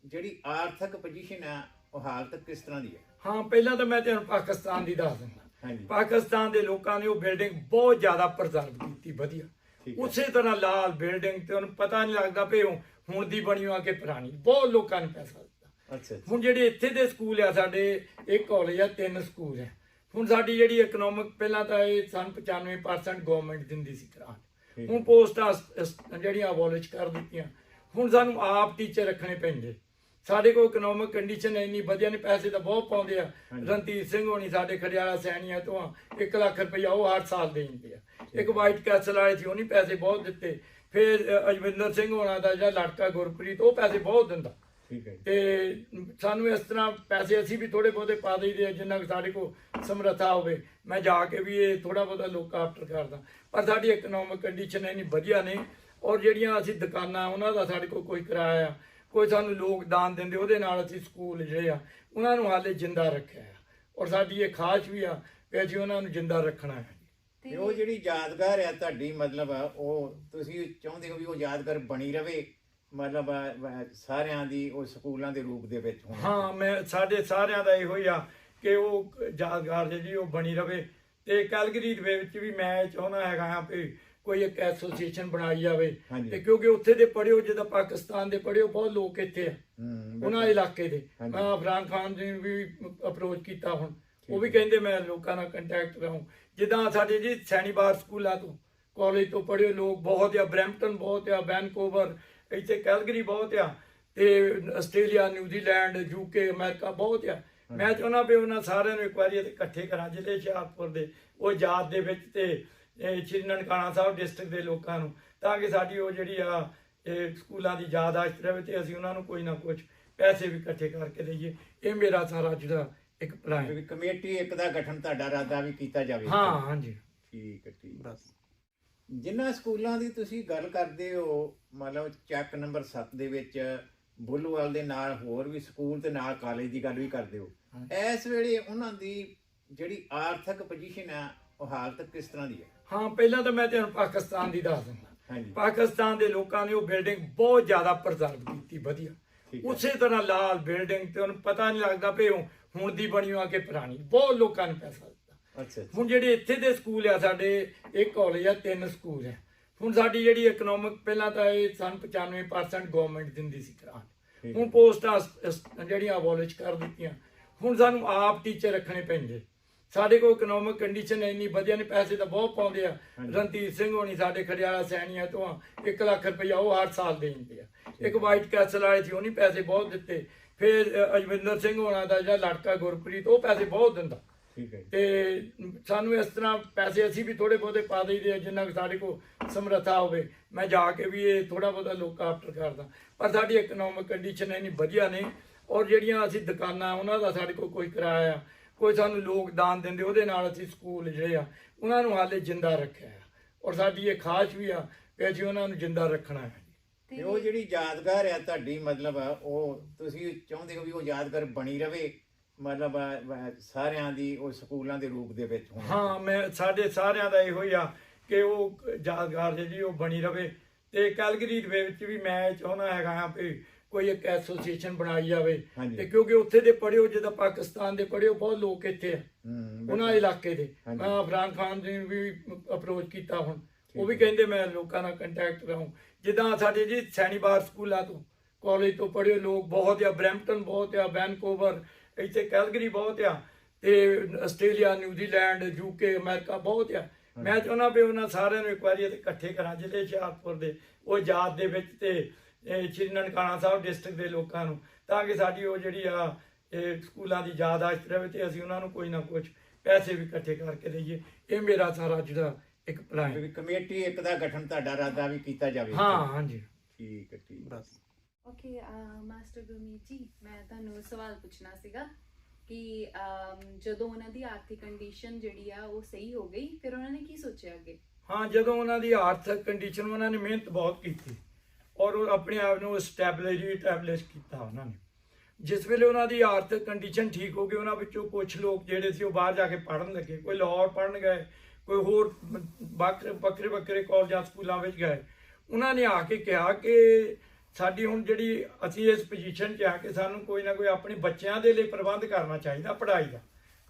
ਜਿਹੜੀ ਆਰਥਿਕ ਪੋਜੀਸ਼ਨ ਹੈ ਉਹ ਹਾਲਤ ਕਿਸ ਤਰ੍ਹਾਂ ਦੀ ਹੈ? ਹਾਂ ਪਹਿਲਾਂ ਤਾਂ ਮੈਂ ਤੁਹਾਨੂੰ ਪਾਕਿਸਤਾਨ ਦੀ ਦੱਸ ਦਿੰਦਾ। ਪਾਕਿਸਤਾਨ ਦੇ ਲੋਕਾਂ ਨੇ ਉਹ ਬਿਲਡਿੰਗ ਬਹੁਤ ਜ਼ਿਆਦਾ ਪ੍ਰਜ਼ਰਵ ਕੀਤੀ ਵਧੀਆ। ਉਸੇ ਤਰ੍ਹਾਂ ਲਾਲ ਬਿਲਡਿੰਗ ਤੇ ਉਹਨੂੰ ਪਤਾ ਨਹੀਂ ਲੱਗਦਾ ਪਈ ਹੁਣ ਦੀ ਬਣੀ ਆ ਕਿ ਪੁਰਾਣੀ। ਬਹੁਤ ਲੋਕਾਂ ਨੇ ਪੈਸਾ ਦਿੱਤਾ। ਅੱਛਾ ਹੁਣ ਜਿਹੜੇ ਇੱਥੇ ਦੇ ਸਕੂਲ ਆ ਸਾਡੇ ਇੱਕ ਕਾਲਜ ਆ ਤਿੰਨ ਸਕੂਲ ਆ। ਹੁਣ ਸਾਡੀ ਜਿਹੜੀ ਇਕਨੋਮਿਕ ਪਹਿਲਾਂ ਤਾਂ ਇਹ ਸਨ 95% ਗਵਰਨਮੈਂਟ ਦਿੰਦੀ ਸੀ ਗ੍ਰਾਂਟ ਹੁਣ ਪੋਸਟਾਂ ਜਿਹੜੀਆਂ ਅਬੋਲਿਸ਼ ਕਰ ਦਿੱਤੀਆਂ। ਹੁਣ ਸਾਨੂੰ ਆਪ ਟੀਚਰ ਰੱਖਣੇ ਪੈਂਦੇ। ਸਾਡੇ ਕੋਲ ਇਕਨੋਮਿਕ ਕੰਡੀਸ਼ਨ ਇੰਨੀ ਵਧੀਆ ਨਹੀਂ ਪੈਸੇ ਤਾਂ ਬਹੁਤ ਪਾਉਂਦੇ ਆ। ਰਣਧੀਰ ਸਿੰਘ ਹੋਣੀ ਸਾਡੇ ਖੜਿਆਲਾ ਸੈਣੀਆਂ ਤੋਂ 1 ਲੱਖ ਰੁਪਇਆ ਉਹ ਹਰ ਸਾਲ ਦੇ ਦਿੰਦੇ ਆ ਇੱਕ ਵਾਈਟ ਕੈਸਲ ਵਾਲੇ ਸੀ ਉਹਨੇ ਪੈਸੇ ਬਹੁਤ ਦਿੱਤੇ। ਫਿਰ ਅਜਵਿੰਦਰ ਸਿੰਘ ਹੋਣਾ ਦਾ ਜਿਹੜਾ ਲੜਕਾ ਗੁਰਪ੍ਰੀਤ ਉਹ ਪੈਸੇ ਬਹੁਤ ਦਿੰਦਾ। ਠੀਕ ਹੈ। ਤੇ ਸਾਨੂੰ ਇਸ ਤਰ੍ਹਾਂ ਪੈਸੇ ਅਸੀਂ ਵੀ ਥੋੜੇ ਬਹੁਤੇ ਪਾ ਦਈਦੇ ਜਿੰਨਾ ਕੁ ਸਾਡੇ ਕੋਲ ਸਮਰੱਥਾ ਹੋਵੇ। ਮੈਂ ਜਾ ਕੇ ਵੀ ਇਹ ਥੋੜਾ ਬਹੁਤਾ ਲੋਕ ਆਫਟਰ ਕਰਦਾ। ਪਰ ਸਾਡੀ ਇਕਨੋਮਿਕ ਕੰਡੀਸ਼ਨ ਇੰਨੀ ਵਧੀਆ ਨਹੀਂ। ਔਰ ਜਿਹੜੀਆਂ ਅਸੀਂ ਦੁਕਾਨਾਂ ਉਹਨਾਂ ਦਾ ਸਾਡੇ ਕੋਲ ਕੋਈ ਕਿਰਾਇਆ ਆ ਕੋਈ ਸਾਨੂੰ ਲੋਕ ਦਾਨ ਦਿੰਦੇ ਉਹਦੇ ਨਾਲ ਅਸੀਂ ਸਕੂਲ ਜਿਹੜੇ ਆ ਉਹਨਾਂ ਨੂੰ ਹਾਲੇ ਜਿੰਦਾ ਰੱਖਿਆ ਔਰ ਸਾਡੀ ਇਹ ਖਾਸ਼ ਵੀ ਆ ਕਿ ਅਸੀਂ ਉਹਨਾਂ ਨੂੰ ਜਿੰਦਾ ਰੱਖਣਾ ਹੈ। ਤੇ ਉਹ ਜਿਹੜੀ ਯਾਦਗਾਰ ਹੈ ਤੁਹਾਡੀ ਮਤਲਬ ਆ, ਉਹ ਤੁਸੀਂ ਚਾਹੁੰਦੇ ਹੋ ਵੀ ਉਹ ਯਾਦਗਾਰ ਬਣੀ ਰਵੇ ਮਤਲਬ ਆ, ਆ, ਸਾਰਿਆਂ ਦੀ ਉਹ ਸਕੂਲਾਂ ਦੇ ਰੂਪ ਦੇ ਵਿੱਚ ਹੋਣੀ ਹਾਂ ਮੈਂ ਸਾਡੇ ਸਾਰਿਆਂ ਦਾ ਇਹੋ ਹੀ ਆ ਕਿ ਉਹ ਯਾਦਗਾਰ ਜਿਹੜੀ ਉਹ ਬਣੀ ਰਵੇ। ਤੇ ਕੈਲਗਰੀ ਦੇ ਵਿੱਚ ਵੀ ਮੈਂ ਚਾਹੁੰਦਾ ਹੈਗਾ ਆ ਵੀ ਕੋਈ ਇੱਕ ਐਸੋਸੀਏਸ਼ਨ ਬਣਾਈ ਜਾਵੇ। ਤੇ ਕਿਉਂਕਿ ਉੱਥੇ ਦੇ ਪੜਿਓ ਜਿਹਦਾ ਪਾਕਿਸਤਾਨ ਦੇ ਪੜਿਓ ਬਹੁਤ ਲੋਕ ਇੱਥੇ ਆ। ਉਹਨਾਂ ਇਲਾਕੇ ਦੇ। ਮੈਂ ਖਾਨ ਜੀ ਵੀ ਅਪਰੋਚ ਕੀਤਾ ਹੁਣ। ਉਹ ਵੀ। ਕਹਿੰਦੇ ਮੈਂ ਲੋਕਾਂ ਨਾਲ ਕੰਟੈਕਟ ਕਰਾਂ ਜਿੱਦਾਂ ਸਾਡੇ ਜੀ ਸੈਣੀਬਾਰ ਸਕੂਲਾਂ ਤੋਂ ਕਾਲਜ ਤੋਂ ਪੜ੍ਹੇ ਲੋਕ ਬਹੁਤ ਆ ਬਰੈਂਪਟਨ ਬਹੁਤ ਆ ਵੈਨਕੂਵਰ ਇੱਥੇ ਕੈਲਗਰੀ ਬਹੁਤ ਆ ਤੇ ਆਸਟ੍ਰੇਲੀਆ ਨਿਊਜ਼ੀਲੈਂਡ ਯੂਕੇ ਅਮਰੀਕਾ ਬਹੁਤ ਆ। ਮੈਂ ਚਾਹੁੰਦਾ ਵੀ ਉਹਨਾਂ ਸਾਰਿਆਂ ਨੂੰ ਇੱਕ ਵਾਰੀ ਇੱਥੇ ਇਕੱਠੇ ਕਰਾਂ ਜ਼ਿਲ੍ਹੇ ਹੁਸ਼ਿਆਰਪੁਰ ਦੇ ਉਹ ਯਾਦ ਦੇ ਵਿੱਚ ਤੇ ਸ਼੍ਰੀ ਨਨਕਾਣਾ ਸਾਹਿਬ ਡਿਸਟ੍ਰਿਕਟ ਦੇ ਲੋਕਾਂ ਨੂੰ ਤਾਂ ਕਿ ਸਾਡੀ ਉਹ ਜਿਹੜੀ ਆ ਸਕੂਲਾਂ ਦੀ ਯਾਦਾਸ਼ਤ ਰਹੇ ਤੇ ਅਸੀਂ ਉਹਨਾਂ ਨੂੰ ਕੋਈ ਨਾ ਕੁਝ ਪੈਸੇ ਵੀ ਇਕੱਠੇ ਕਰਕੇ ਦਈਏ। ਇਹ ਮੇਰਾ ਸਾਰਾ ਜਿਹੜਾ ਇੱਕ ਵੀ ਕਮੇਟੀ ਇੱਕ ਦਾ ਗਠਨ ਤੁਹਾਡਾ ਇਰਾਦਾ ਵੀ ਕੀਤਾ ਜਾਵੇ ਹਾਂ ਹਾਂਜੀ। ਠੀਕ ਹੈ ਠੀਕ ਬਸ। ਜਿਨ੍ਹਾਂ ਸਕੂਲਾਂ ਦੀ ਤੁਸੀਂ ਗੱਲ ਕਰਦੇ ਹੋ ਮਤਲਬ ਚੱਕ ਨੰਬਰ 7 ਦੇ ਵਿੱਚ ਬੁੱਲੂਵਾਲ ਦੇ ਨਾਲ ਹੋਰ ਵੀ ਸਕੂਲ ਤੇ ਨਾਲ ਕਾਲਜ ਦੀ ਗੱਲ ਵੀ ਕਰਦੇ ਹੋ। ਇਸ ਵੇਲੇ ਉਹਨਾਂ ਦੀ ਜਿਹੜੀ ਆਰਥਿਕ ਪੋਜੀਸ਼ਨ ਹੈ ਉਹ ਹਾਲਤ ਕਿਸ ਤਰ੍ਹਾਂ ਦੀ ਹੈ? ਹਾਂ ਪਹਿਲਾਂ ਤਾਂ ਮੈਂ ਤੁਹਾਨੂੰ ਪਾਕਿਸਤਾਨ ਦੀ ਦੱਸ ਦਿੰਦਾ। ਹਾਂਜੀ। ਪਾਕਿਸਤਾਨ ਦੇ ਲੋਕਾਂ ਨੇ ਉਹ ਬਿਲਡਿੰਗ ਬਹੁਤ ਜ਼ਿਆਦਾ ਪ੍ਰਜ਼ਰਵ ਕੀਤੀ ਵਧੀਆ। ਠੀਕ ਹੈ। ਉਸੇ ਤਰ੍ਹਾਂ ਲਾਲ ਬਿਲਡਿੰਗ ਤੇ ਉਹਨੂੰ ਪਤਾ ਨਹੀਂ ਲੱਗਦਾ ਪਈ ਹੁਣ ਦੀ ਬਣੀ ਆ ਕਿ ਪੁਰਾਣੀ ਬਹੁਤ ਲੋਕਾਂ ਨੇ ਪੈਸਾ ਦਿੱਤਾ। ਅੱਛਾ ਹੁਣ ਜਿਹੜੇ ਇੱਥੇ ਦੇ ਸਕੂਲ ਆ ਸਾਡੇ ਇੱਕ ਕਾਲਜ ਆ ਤਿੰਨ ਸਕੂਲ ਆ। ਹੁਣ ਸਾਡੀ ਜਿਹੜੀ ਇਕਨੋਮਿਕ ਪਹਿਲਾਂ ਤਾਂ ਇਹ ਸਨ 95% ਗਵਰਨਮੈਂਟ ਦਿੰਦੀ ਸੀ ਠੀਕ। ਹੁਣ ਪੋਸਟਾਂ ਜਿਹੜੀਆਂ ਅਬੋਲਿਸ਼ ਕਰ ਦਿੱਤੀਆਂ। ਹੁਣ ਸਾਨੂੰ ਆਪ ਟੀਚਰ ਰੱਖਣੇ ਪੈਂਦੇ। ਸਾਡੇ ਕੋਲ ਇਕਨੋਮਿਕ ਕੰਡੀਸ਼ਨ ਇੰਨੀ ਵਧੀਆ ਨਹੀਂ ਪੈਸੇ ਤਾਂ ਬਹੁਤ ਪਾਉਂਦੇ ਆ। ਰਣਧੀਰ ਸਿੰਘ ਹੋਣੀ ਸਾਡੇ ਖੜਿਆਲਾ ਸੈਣੀਆਂ ਤੋਂ 1 ਲੱਖ ਰੁਪਇਆ ਉਹ ਹਰ ਸਾਲ ਦੇ ਦਿੰਦੇ ਆ। ਇੱਕ ਵਾਈਟ ਕੈਸਲ ਵਾਲੇ ਸੀ ਉਹਨੇ ਪੈਸੇ ਬਹੁਤ ਦਿੱਤੇ। ਫਿਰ ਅਜਵਿੰਦਰ ਸਿੰਘ ਹੋਣਾ ਦਾ ਜਿਹੜਾ ਲੜਕਾ ਗੁਰਪ੍ਰੀਤ ਉਹ ਪੈਸੇ ਬਹੁਤ ਦਿੰਦਾ। ਠੀਕ ਹੈ। ਤੇ ਸਾਨੂੰ ਇਸ ਤਰ੍ਹਾਂ ਪੈਸੇ ਅਸੀਂ ਵੀ ਥੋੜੇ ਬਹੁਤੇ ਪਾ ਦਈਦੇ ਆ ਜਿੰਨਾ ਕੁ ਸਾਡੇ ਕੋਲ ਸਮਰੱਥਾ ਹੋਵੇ। ਮੈਂ ਜਾ ਕੇ ਵੀ ਇਹ ਥੋੜਾ ਬਹੁਤਾ ਲੋਕ ਆਫਟਰ ਕਰਦਾ। ਪਰ ਸਾਡੀ ਇਕਨੋਮਿਕ ਕੰਡੀਸ਼ਨ ਇੰਨੀ ਵਧੀਆ ਨਹੀਂ। ਔਰ ਜਿਹੜੀਆਂ ਅਸੀਂ ਦੁਕਾਨਾਂ ਉਹਨਾਂ ਦਾ ਸਾਡੇ ਕੋਲ ਕੋਈ ਕਿਰਾਇਆ ਆ ਕੋਈ ਸਾਨੂੰ ਲੋਕ ਦਾਨ ਦਿੰਦੇ ਉਹਦੇ ਨਾਲ ਅਸੀਂ ਸਕੂਲ ਜਿਹੜੇ ਆ ਉਹਨਾਂ ਨੂੰ ਹਾਲੇ ਜਿੰਦਾ ਰੱਖਿਆ ਔਰ ਸਾਡੀ ਇਹ ਖਾਸ਼ ਵੀ ਆ ਕਿ ਅਸੀਂ ਉਹਨਾਂ ਨੂੰ ਜਿੰਦਾ ਰੱਖਣਾ ਹੈ। ਤੇ ਉਹ ਜਿਹੜੀ ਯਾਦਗਾਰ ਹੈ ਤੁਹਾਡੀ ਮਤਲਬ ਆ, ਉਹ ਤੁਸੀਂ ਚਾਹੁੰਦੇ ਹੋ ਵੀ ਉਹ ਯਾਦਗਾਰ ਬਣੀ ਰਵੇ? ਮਤਲਬ ਆ, ਆ, ਸਾਰਿਆਂ ਦੀ ਉਹ ਸਕੂਲਾਂ ਦੇ ਰੂਪ ਦੇ ਵਿੱਚ ਹੋਣੀ। ਹਾਂ ਮੈਂ ਸਾਡੇ ਸਾਰਿਆਂ ਦਾ ਇਹੋ ਹੀ ਆ ਕਿ ਉਹ ਯਾਦਗਾਰ ਜਿਹੜੀ ਉਹ ਬਣੀ ਰਵੇ। ਤੇ ਕੈਲਗਰੀ ਦੇ ਵਿੱਚ ਵੀ ਮੈਂ ਚਾਹੁੰਦਾ ਹੈਗਾ ਆ ਵੀ ਕੋਈ ਇੱਕ ਐਸੋਸੀਏਸ਼ਨ ਬਣਾਈ ਜਾਵੇ। ਤੇ ਕਿਉਂਕਿ ਉੱਥੇ ਦੇ ਪੜਿਓ ਜਿਹਦਾ ਪਾਕਿਸਤਾਨ ਦੇ ਪੜਿਓ ਬਹੁਤ ਲੋਕ ਇੱਥੇ ਆ। ਉਹਨਾਂ ਇਲਾਕੇ ਦੇ। ਮੈਂ ਅਫਰਾਨ ਖਾਨ ਜੀ ਵੀ ਅਪਰੋਚ ਕੀਤਾ ਹੁਣ। ਉਹ ਵੀ। ਕਹਿੰਦੇ ਮੈਂ ਲੋਕਾਂ ਨਾਲ ਕੰਟੈਕਟ ਕਰਾਂ ਜਿੱਦਾਂ ਸਾਡੇ ਜੀ ਸੈਣੀਬਾਰ ਸਕੂਲਾਂ ਤੋਂ ਕਾਲਜ ਤੋਂ ਪੜ੍ਹੇ ਲੋਕ ਬਹੁਤ ਆ ਬਰੈਂਪਟਨ ਬਹੁਤ ਆ ਵੈਨਕੂਵਰ ਇੱਥੇ ਕੈਲਗਰੀ ਬਹੁਤ ਆ ਤੇ ਆਸਟ੍ਰੇਲੀਆ ਨਿਊਜ਼ੀਲੈਂਡ ਯੂਕੇ ਅਮਰੀਕਾ ਬਹੁਤ ਆ। ਮੈਂ ਚਾਹੁੰਦਾ ਵੀ ਉਹਨਾਂ ਸਾਰਿਆਂ ਨੂੰ ਇੱਕ ਵਾਰੀ ਇੱਥੇ ਇਕੱਠੇ ਕਰਾਂ ਜ਼ਿਲ੍ਹੇ ਹੁਸ਼ਿਆਰਪੁਰ ਦੇ ਉਹ ਯਾਦ ਦੇ ਵਿੱਚ ਤੇ ਸ਼੍ਰੀ ਨਨਕਾਣਾ ਸਾਹਿਬ ਡਿਸਟ੍ਰਿਕਟ ਦੇ ਲੋਕਾਂ ਨੂੰ ਤਾਂ ਕਿ ਸਾਡੀ ਉਹ ਜਿਹੜੀ ਆ ਇਹ ਸਕੂਲਾਂ ਦੀ ਯਾਦਾਸ਼ਤ ਰਹੇ ਤੇ ਅਸੀਂ ਉਹਨਾਂ ਨੂੰ ਕੋਈ ਨਾ ਕੁਝ ਪੈਸੇ ਵੀ ਇਕੱਠੇ ਕਰਕੇ ਦਈਏ। ਇਹ ਮੇਰਾ ਸਾਰਾ ਜਿਹੜਾ ਇੱਕ ਪਲਾਨ ਵੀ ਕਮੇਟੀ ਇੱਕ ਦਾ ਗਠਨ ਤੁਹਾਡਾ ਇਰਾਦਾ ਵੀ ਕੀਤਾ ਜਾਵੇ ਹਾਂ ਹਾਂਜੀ। ਠੀਕ ਹੈ ਠੀਕ ਹੈ। ਬਸ। ਓਕੇ ਮਾਸਟਰ ਗੁਰਮੀਤ ਜੀ ਮੈਂ ਤੁਹਾਨੂੰ ਸਵਾਲ ਪੁੱਛਣਾ ਸੀਗਾ ਕਿ ਅਮ, ਜਦੋਂ ਉਹਨਾਂ ਦੀ ਆਰਥਿਕ ਕੰਡੀਸ਼ਨ ਜਿਹੜੀ ਆ ਉਹ ਸਹੀ ਹੋ ਗਈ ਫਿਰ ਉਹਨਾਂ ਨੇ ਕੀ ਸੋਚਿਆ ਅੱਗੇ? ਹਾਂ ਜਦੋਂ ਉਹਨਾਂ ਦੀ ਆਰਥਿਕ ਕੰਡੀਸ਼ਨ ਉਹਨਾਂ ਨੇ ਮਿਹਨਤ ਬਹੁਤ ਕੀਤੀ ਔਰ ਉਹ ਆਪਣੇ ਆਪ ਨੂੰ ਸਟੈਬਲਿਸ਼ ਸਟੈਬਲਿਸ਼ ਕੀਤਾ ਉਹਨਾਂ ਨੇ। ਜਿਸ ਵੇਲੇ ਉਹਨਾਂ ਦੀ ਆਰਥਿਕ ਕੰਡੀਸ਼ਨ ਠੀਕ ਹੋ ਗਈ ਉਹਨਾਂ ਵਿੱਚੋਂ ਕੁਝ ਲੋਕ ਜਿਹੜੇ ਸੀ ਉਹ ਬਾਹਰ ਜਾ ਕੇ ਪੜ੍ਹਨ ਲੱਗੇ। ਕੋਈ ਲਾਹੌਰ ਪੜ੍ਹਨ ਗਏ ਕੋਈ ਹੋਰ ਬੱਕਰੇ ਬੱਕਰੇ ਕਾਲਜਾਂ ਸਕੂਲਾਂ ਵਿੱਚ ਗਏ। ਉਹਨਾਂ ਨੇ ਆ ਕੇ ਕਿਹਾ ਕਿ ਸਾਡੀ ਹੁਣ ਜਿਹੜੀ ਅਸੀਂ ਇਸ ਪੋਜੀਸ਼ਨ 'ਚ ਆ ਕੇ ਸਾਨੂੰ ਕੋਈ ਨਾ ਕੋਈ ਆਪਣੇ ਬੱਚਿਆਂ ਦੇ ਲਈ ਪ੍ਰਬੰਧ ਕਰਨਾ ਚਾਹੀਦਾ, ਪੜ੍ਹਾਈ ਦਾ।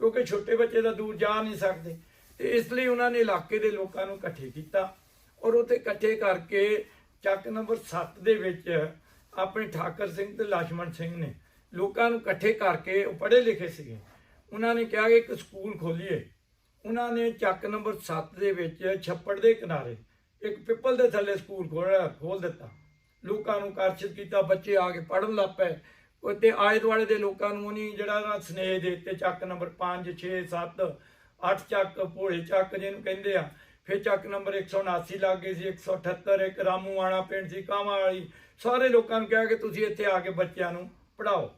ਕਿਉਂਕਿ ਛੋਟੇ ਬੱਚੇ ਤਾਂ ਦੂਰ ਜਾ ਨਹੀਂ ਸਕਦੇ। ਤੇ ਇਸ ਲਈ ਉਹਨਾਂ ਨੇ ਇਲਾਕੇ ਦੇ ਲੋਕਾਂ ਨੂੰ ਇਕੱਠੇ ਕੀਤਾ ਔਰ ਉੱਥੇ ਇਕੱਠੇ ਕਰਕੇ ਚੱਕ ਨੰਬਰ 7 ਦੇ ਵਿੱਚ ਆਪਣੇ ਠਾਕਰ ਸਿੰਘ ਤੇ ਲక్ష్మణ ਸਿੰਘ ਨੇ ਲੋਕਾਂ ਨੂੰ ਇਕੱਠੇ ਕਰਕੇ ਉਹ ਪੜ੍ਹੇ ਲਿਖੇ ਸੀਗੇ। ਉਹਨਾਂ ਨੇ ਕਿਹਾ ਕਿ ਇੱਕ ਸਕੂਲ ਖੋਲੀਏ। ਉਹਨਾਂ ਨੇ ਚੱਕ ਨੰਬਰ 7 ਦੇ ਵਿੱਚ ਛੱਪੜ ਦੇ ਕਿਨਾਰੇ ਇੱਕ ਪਿੱਪਲ ਦੇ ਥੱਲੇ ਸਕੂਲ ਖੋਲ੍ਹਿਆ ਖੋਲ ਦਿੱਤਾ। ਲੋਕਾਂ ਨੂੰ ਆਕਰਸ਼ਿਤ ਕੀਤਾ, ਬੱਚੇ ਆ ਕੇ ਪੜ੍ਹਨ ਲੱਗ ਪਏ। ਉੱਤੇ ਆਲੇ ਦੁਆਲੇ ਦੇ ਲੋਕਾਂ ਨੂੰ ਉਹਨੇ ਜਿਹੜਾ ਨਾ ਸਨੇਹ ਦੇ ਦਿੱਤੇ, ਚੱਕ ਨੰਬਰ 5 6 7 8 ਚੱਕ, ਭੋਲੇ ਚੱਕ ਜਿਹਨੂੰ ਕਹਿੰਦੇ ਆ। ਫਿਰ ਚੱਕ ਨੰਬਰ 179 ਲੱਗ ਗਏ ਸੀ 178 ਇੱਕ ਰਾਮੂ ਆਣਾ ਪਿੰਡ ਸੀ, ਕਾਵਾਂ ਵਾਲੀ। ਸਾਰੇ ਲੋਕਾਂ ਨੂੰ ਕਿਹਾ ਕਿ ਤੁਸੀਂ ਇੱਥੇ ਆ ਕੇ ਬੱਚਿਆਂ ਨੂੰ ਪੜ੍ਹਾਓ।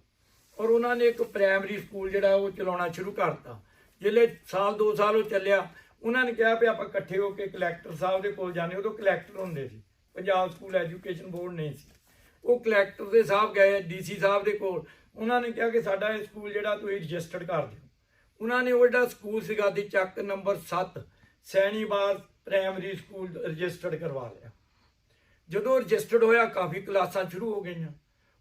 ਔਰ ਉਹਨਾਂ ਨੇ ਇੱਕ ਪ੍ਰਾਇਮਰੀ ਸਕੂਲ ਜਿਹੜਾ ਉਹ ਚਲਾਉਣਾ ਸ਼ੁਰੂ ਕਰਤਾ ਜਿਹੜੇ ਸਾਲ 2 ਸਾਲ ਉਹ ਚੱਲਿਆ, ਉਹਨਾਂ ਨੇ ਕਿਹਾ ਵੀ ਆਪਾਂ ਇਕੱਠੇ ਹੋ ਕੇ ਕਲੈਕਟਰ ਸਾਹਿਬ ਦੇ ਕੋਲ ਜਾਣੇ ਉਦੋਂ ਕਲੈਕਟਰ ਹੁੰਦੇ ਸੀ, ਪੰਜਾਬ ਸਕੂਲ ਐਜੂਕੇਸ਼ਨ ਬੋਰਡ ਨਹੀਂ ਸੀ। ਉਹ ਕਲੈਕਟਰ ਦੇ ਸਾਹਿਬ ਗਏ ਡੀਸੀ ਸਾਹਿਬ ਦੇ ਕੋਲ। ਉਹਨਾਂ ਨੇ ਕਿਹਾ ਕਿ ਸਾਡਾ ਇਹ ਸਕੂਲ ਜਿਹੜਾ ਤੁਸੀਂ ਰਜਿਸਟਰਡ ਕਰ ਦਿਓ। ਉਹਨਾਂ ਨੇ ਉਹ ਜਿਹੜਾ ਸਕੂਲ ਸੀਗਾ ਦੀ ਚੱਕ number 7 Sainiwal primary school registered ਕਰਵਾ ਲਿਆ। ਜਦੋਂ ਰਜਿਸਟਰਡ ਹੋਇਆ, ਕਾਫੀ ਕਲਾਸਾਂ ਸ਼ੁਰੂ ਹੋ ਗਈਆਂ।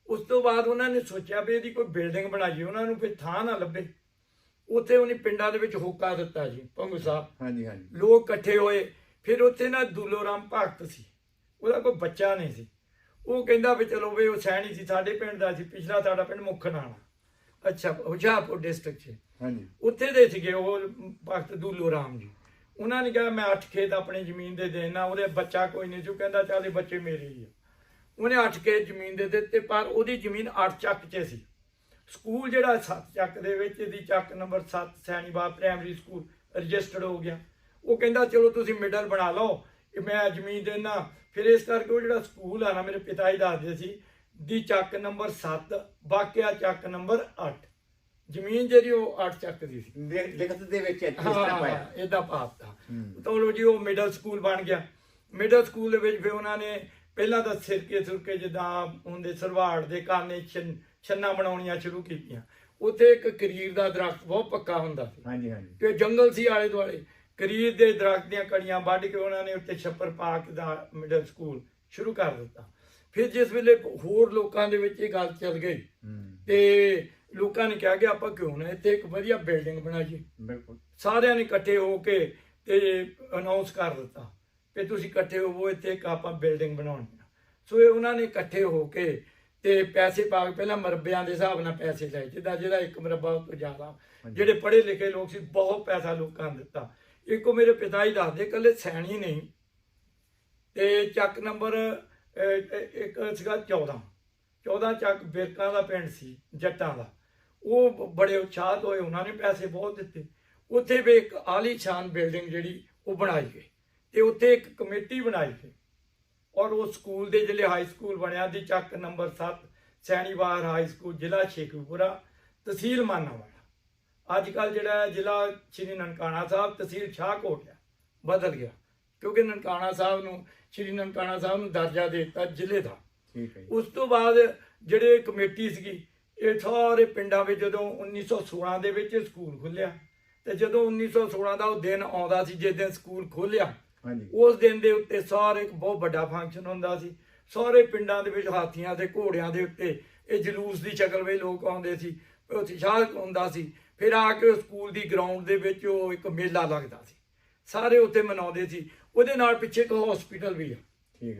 ਉਸ ਤੋਂ ਬਾਅਦ ਉਹਨਾਂ ਨੇ ਸੋਚਿਆ ਵੀ ਇਹਦੀ ਕੋਈ ਬਿਲਡਿੰਗ ਬਣਾਈਏ, ਉਹਨਾਂ ਨੂੰ ਫਿਰ ਥਾਂ ਨਾ ਲੱਭੇ। ਉੱਥੇ ਉਹਨੇ ਪਿੰਡਾਂ ਦੇ ਵਿੱਚ ਹੋਕਾ ਦਿੱਤਾ ਜੀ ਪੰਗੂ ਸਾਹਿਬ। ਹਾਂਜੀ ਹਾਂਜੀ। ਲੋਕ ਇਕੱਠੇ ਹੋਏ ਫਿਰ ਉੱਥੇ ਨਾ ਦੁੱਲੋ ਰਾਮ ਭਗਤ ਸੀ। ਉਹਦਾ ਕੋਈ ਬੱਚਾ ਨਹੀਂ ਸੀ। ਉਹ ਕਹਿੰਦਾ ਵੀ ਚਲੋ ਵੀ ਉਹ ਸੈਣੀ ਸੀ ਸਾਡੇ ਪਿੰਡ ਦਾ ਸੀ ਪਿਛਲਾ ਸਾਡਾ ਪਿੰਡ ਮੁਖਨਾਣਾ ਅੱਛਾ ਹੁਸ਼ਿਆਰਪੁਰ ਡਿਸਟ੍ਰਿਕਟ 'ਚ। ਹਾਂਜੀ। ਉੱਥੇ ਦੇ ਸੀਗੇ ਉਹ ਭਗਤ ਦੁੱਲੋ ਰਾਮ ਜੀ। ਉਹਨਾਂ ਨੇ ਕਿਹਾ ਮੈਂ ਅੱਠ ਖੇਤ ਆਪਣੀ ਜ਼ਮੀਨ ਦੇ ਦੇਣਾ ਉਹਦੇ ਬੱਚਾ ਕੋਈ ਨਹੀਂ ਉਹ ਕਹਿੰਦਾ ਚੱਲ ਇਹ ਬੱਚੇ ਮੇਰੇ ਹੀ ਆ। ਉਹਨੇ ਅੱਠ ਖੇਤ ਜ਼ਮੀਨ ਦੇ ਦਿੱਤੇ ਪਰ ਉਹਦੀ ਜ਼ਮੀਨ ਅੱਠ ਚੱਕ 'ਚ ਸੀ। ਸਕੂਲ ਜਿਹੜਾ ਸੱਤ ਚੱਕ ਦੇ ਵਿੱਚ ਇਹਦੀ ਚੱਕ number 7 Sainiwal primary school registered ਹੋ ਗਿਆ। ਉਹ ਕਹਿੰਦਾ ਚਲੋ ਤੁਸੀਂ ਮਿਡਲ ਬਣਾ ਲਓ। ਇਹ ਮੈਂ ਜ਼ਮੀਨ ਦੇਣਾ ਫਿਰ ਇਸ ਕਰਕੇ ਉਹ ਜਿਹੜਾ ਸਕੂਲ ਆ ਨਾ ਮੇਰੇ ਪਿਤਾ ਜੀ ਦੱਸਦੇ ਸੀ ਦੀ ਚੱਕ ਨੰਬਰ 7 ਬਾਕਿਆ ਚੱਕ ਨੰਬਰ 8 ਜ਼ਮੀਨ ਜਿਹੜੀ ਉਹ 8 ਚੱਕ ਦੀ ਸੀ। ਲਿਖਤ ਦੇ ਵਿੱਚ ਇਸ ਤਰ੍ਹਾਂ ਪਾਇਆ। ਇਹਦਾ ਭਾਵ ਤਾਂ। ਹੂੰ। ਤਾਂ ਲੋ ਜੀ ਉਹ ਮਿਡਲ ਸਕੂਲ ਬਣ ਗਿਆ। ਮਿਡਲ ਸਕੂਲ ਦੇ ਵਿੱਚ ਫਿਰ ਉਹਨਾਂ ਨੇ ਪਹਿਲਾਂ ਤਾਂ ਸਿਰਕੇ ਸੁਰਕੇ ਜਿੱਦਾਂ ਹੁੰਦੇ ਸਰਵਾੜ ਦੇ ਕਾਨੇ ਛੰਨ- ਬਣਾਉਣੀਆਂ ਸ਼ੁਰੂ ਕੀਤੀਆਂ। ਉੱਥੇ ਇੱਕ ਕਰੀਰ ਦਾ ਦਰਖਤ ਬਹੁਤ ਪੱਕਾ ਹੁੰਦਾ ਸੀ। ਹਾਂਜੀ ਹਾਂਜੀ। ਤੇ ਜੰਗਲ ਸੀ ਆਲੇ ਦੁਆਲੇ। ਕਰੀਰ ਦੇ ਦਰਖਤ ਦੀਆਂ ਕੜੀਆਂ ਵੱਢ ਕੇ ਉਹਨਾਂ ਨੇ ਉੱਤੇ ਛੱਪਰ ਪਾ ਕੇ ਦਾ ਮਿਡਲ ਸਕੂਲ ਸ਼ੁਰੂ ਕਰ ਦਿੱਤਾ। ਫਿਰ ਜਿਸ ਵੇਲੇ ਹੋਰ ਲੋਕਾਂ ਦੇ ਵਿੱਚ ਇਹ ਗੱਲ ਚੱਲ ਗਈ ਤੇ ਲੋਕਾਂ ਨੇ ਕਿਹਾ ਕਿ ਆਪਾਂ ਕਿਉਂ ਨਾ ਇੱਥੇ ਇੱਕ ਵਧੀਆ ਬਿਲਡਿੰਗ ਬਣਾਈਏ। ਬਿਲਕੁਲ। ਸਾਰਿਆਂ ਨੇ ਇਕੱਠੇ ਹੋ ਕੇ ਤੇ ਅਨਾਉਂਸ ਕਰ ਦਿੱਤਾ ਕਿ ਤੁਸੀਂ ਇਕੱਠੇ ਹੋਵੋ ਇੱਥੇ ਇੱਕ ਆਪਾਂ ਬਿਲਡਿੰਗ ਬਣਾਉਣੀ ਸੋ ਇਹ ਉਹਨਾਂ ਨੇ ਇਕੱਠੇ ਹੋ ਕੇ ਤੇ ਪੈਸੇ ਪਾ ਕੇ ਪਹਿਲਾਂ ਮਰਬਿਆਂ ਦੇ ਹਿਸਾਬ ਨਾਲ ਪੈਸੇ ਲਏ ਜਿੱਦਾਂ ਜਿਹੜਾ ਇੱਕ ਮਰਬਾ ਉਹ ਤੋਂ ਜ਼ਿਆਦਾ। ਜਿਹੜੇ ਪੜ੍ਹੇ ਲਿਖੇ ਲੋਕ ਸੀ ਬਹੁਤ ਪੈਸਾ ਲੋਕਾਂ ਨੇ ਦਿੱਤਾ। ਇੱਕੋ ਮੇਰੇ ਪਿਤਾ ਜੀ ਦੱਸਦੇ ਇਕੱਲੇ ਸੈਣੀ ਨਹੀਂ। ਤੇ ਚੱਕ ਨੰਬਰ ਇੱਕ ਸੀਗਾ 14 14 ਚੱਕ ਬਿਰਕਾਂ ਦਾ ਪਿੰਡ ਸੀ ਜੱਟਾਂ ਦਾ। ਉਹ ਬੜੇ ਉਤਸ਼ਾਹਤ ਹੋਏ ਉਹਨਾਂ ਨੇ ਪੈਸੇ ਬਹੁਤ ਦਿੱਤੇ। ਉੱਥੇ ਵੀ ਇੱਕ ਆਲੀਸ਼ਾਨ ਬਿਲਡਿੰਗ ਜਿਹੜੀ ਉਹ ਬਣਾਈ ਗਈ। ਤੇ ਉੱਥੇ ਇੱਕ ਕਮੇਟੀ ਬਣਾਈ ਗਈ। ਔਰ ਉਹ ਸਕੂਲ ਦੇ ਜਿਹੜੇ ਹਾਈ ਸਕੂਲ ਬਣਿਆ ਦੀ ਚੱਕ ਨੰਬਰ 7 ਸੈਣੀਵਾਲ ਹਾਈ ਸਕੂਲ ਜ਼ਿਲ੍ਹਾ ਸ਼ੇਖੂਪੁਰਾ ਤਹਿਸੀਲ ਮਾਨਾਵਾਲਾ। ਅੱਜ ਕੱਲ ਜਿਹੜਾ ਜ਼ਿਲ੍ਹਾ ਸ਼੍ਰੀ ਨਨਕਾਣਾ ਸਾਹਿਬ ਤਹਿਸੀਲ ਸ਼ਾਹਕੋਟ ਹੈ ਬਦਲ ਗਿਆ। ਕਿਉਂਕਿ ਨਨਕਾਣਾ ਸਾਹਿਬ ਨੂੰ ਸ਼੍ਰੀ ਨਨਕਾਣਾ ਸਾਹਿਬ ਨੂੰ ਦਰਜਾ ਦੇ ਦਿੱਤਾ ਜ਼ਿਲ੍ਹੇ ਦਾ। ਠੀਕ ਹੈ ਜੀ। ਉਸ ਤੋਂ ਬਾਅਦ ਜਿਹੜੇ ਕਮੇਟੀ ਸੀਗੀ ਇਹ ਸਾਰੇ ਪਿੰਡਾਂ ਵਿੱਚ ਜਦੋਂ 1916 ਦੇ ਵਿੱਚ ਸਕੂਲ ਖੁੱਲਿਆ ਤੇ ਜਦੋਂ 1916 ਦਾ ਉਹ ਦਿਨ ਆਉਂਦਾ ਸੀ ਜਿਸ ਦਿਨ ਸਕੂਲ ਖੋਲਿਆ ਹਾਂਜੀ। ਉਸ ਦਿਨ ਦੇ ਉੱਤੇ ਸਾਰੇ ਇੱਕ ਬਹੁਤ ਵੱਡਾ ਫੰਕਸ਼ਨ ਹੁੰਦਾ ਸੀ। ਸਾਰੇ ਪਿੰਡਾਂ ਦੇ ਵਿੱਚ ਹਾਥੀਆਂ ਤੇ ਘੋੜਿਆਂ ਦੇ ਉੱਤੇ ਇਹ ਜਲੂਸ ਦੀ ਸ਼ਕਲ ਵਿੱਚ ਲੋਕ ਆਉਂਦੇ ਸੀ। ਉਤਸ਼ਾਹ ਹੁੰਦਾ ਸੀ। ਫਿਰ ਆ ਕੇ ਸਕੂਲ ਦੀ ਗਰਾਊਂਡ ਦੇ ਵਿੱਚ ਉਹ ਇੱਕ ਮੇਲਾ ਲੱਗਦਾ ਸੀ। ਸਾਰੇ ਉੱਥੇ ਮਨਾਉਂਦੇ ਸੀ। ਉਹਦੇ ਨਾਲ ਪਿੱਛੇ ਇੱਕ ਹਸਪੀਟਲ ਵੀ ਆ।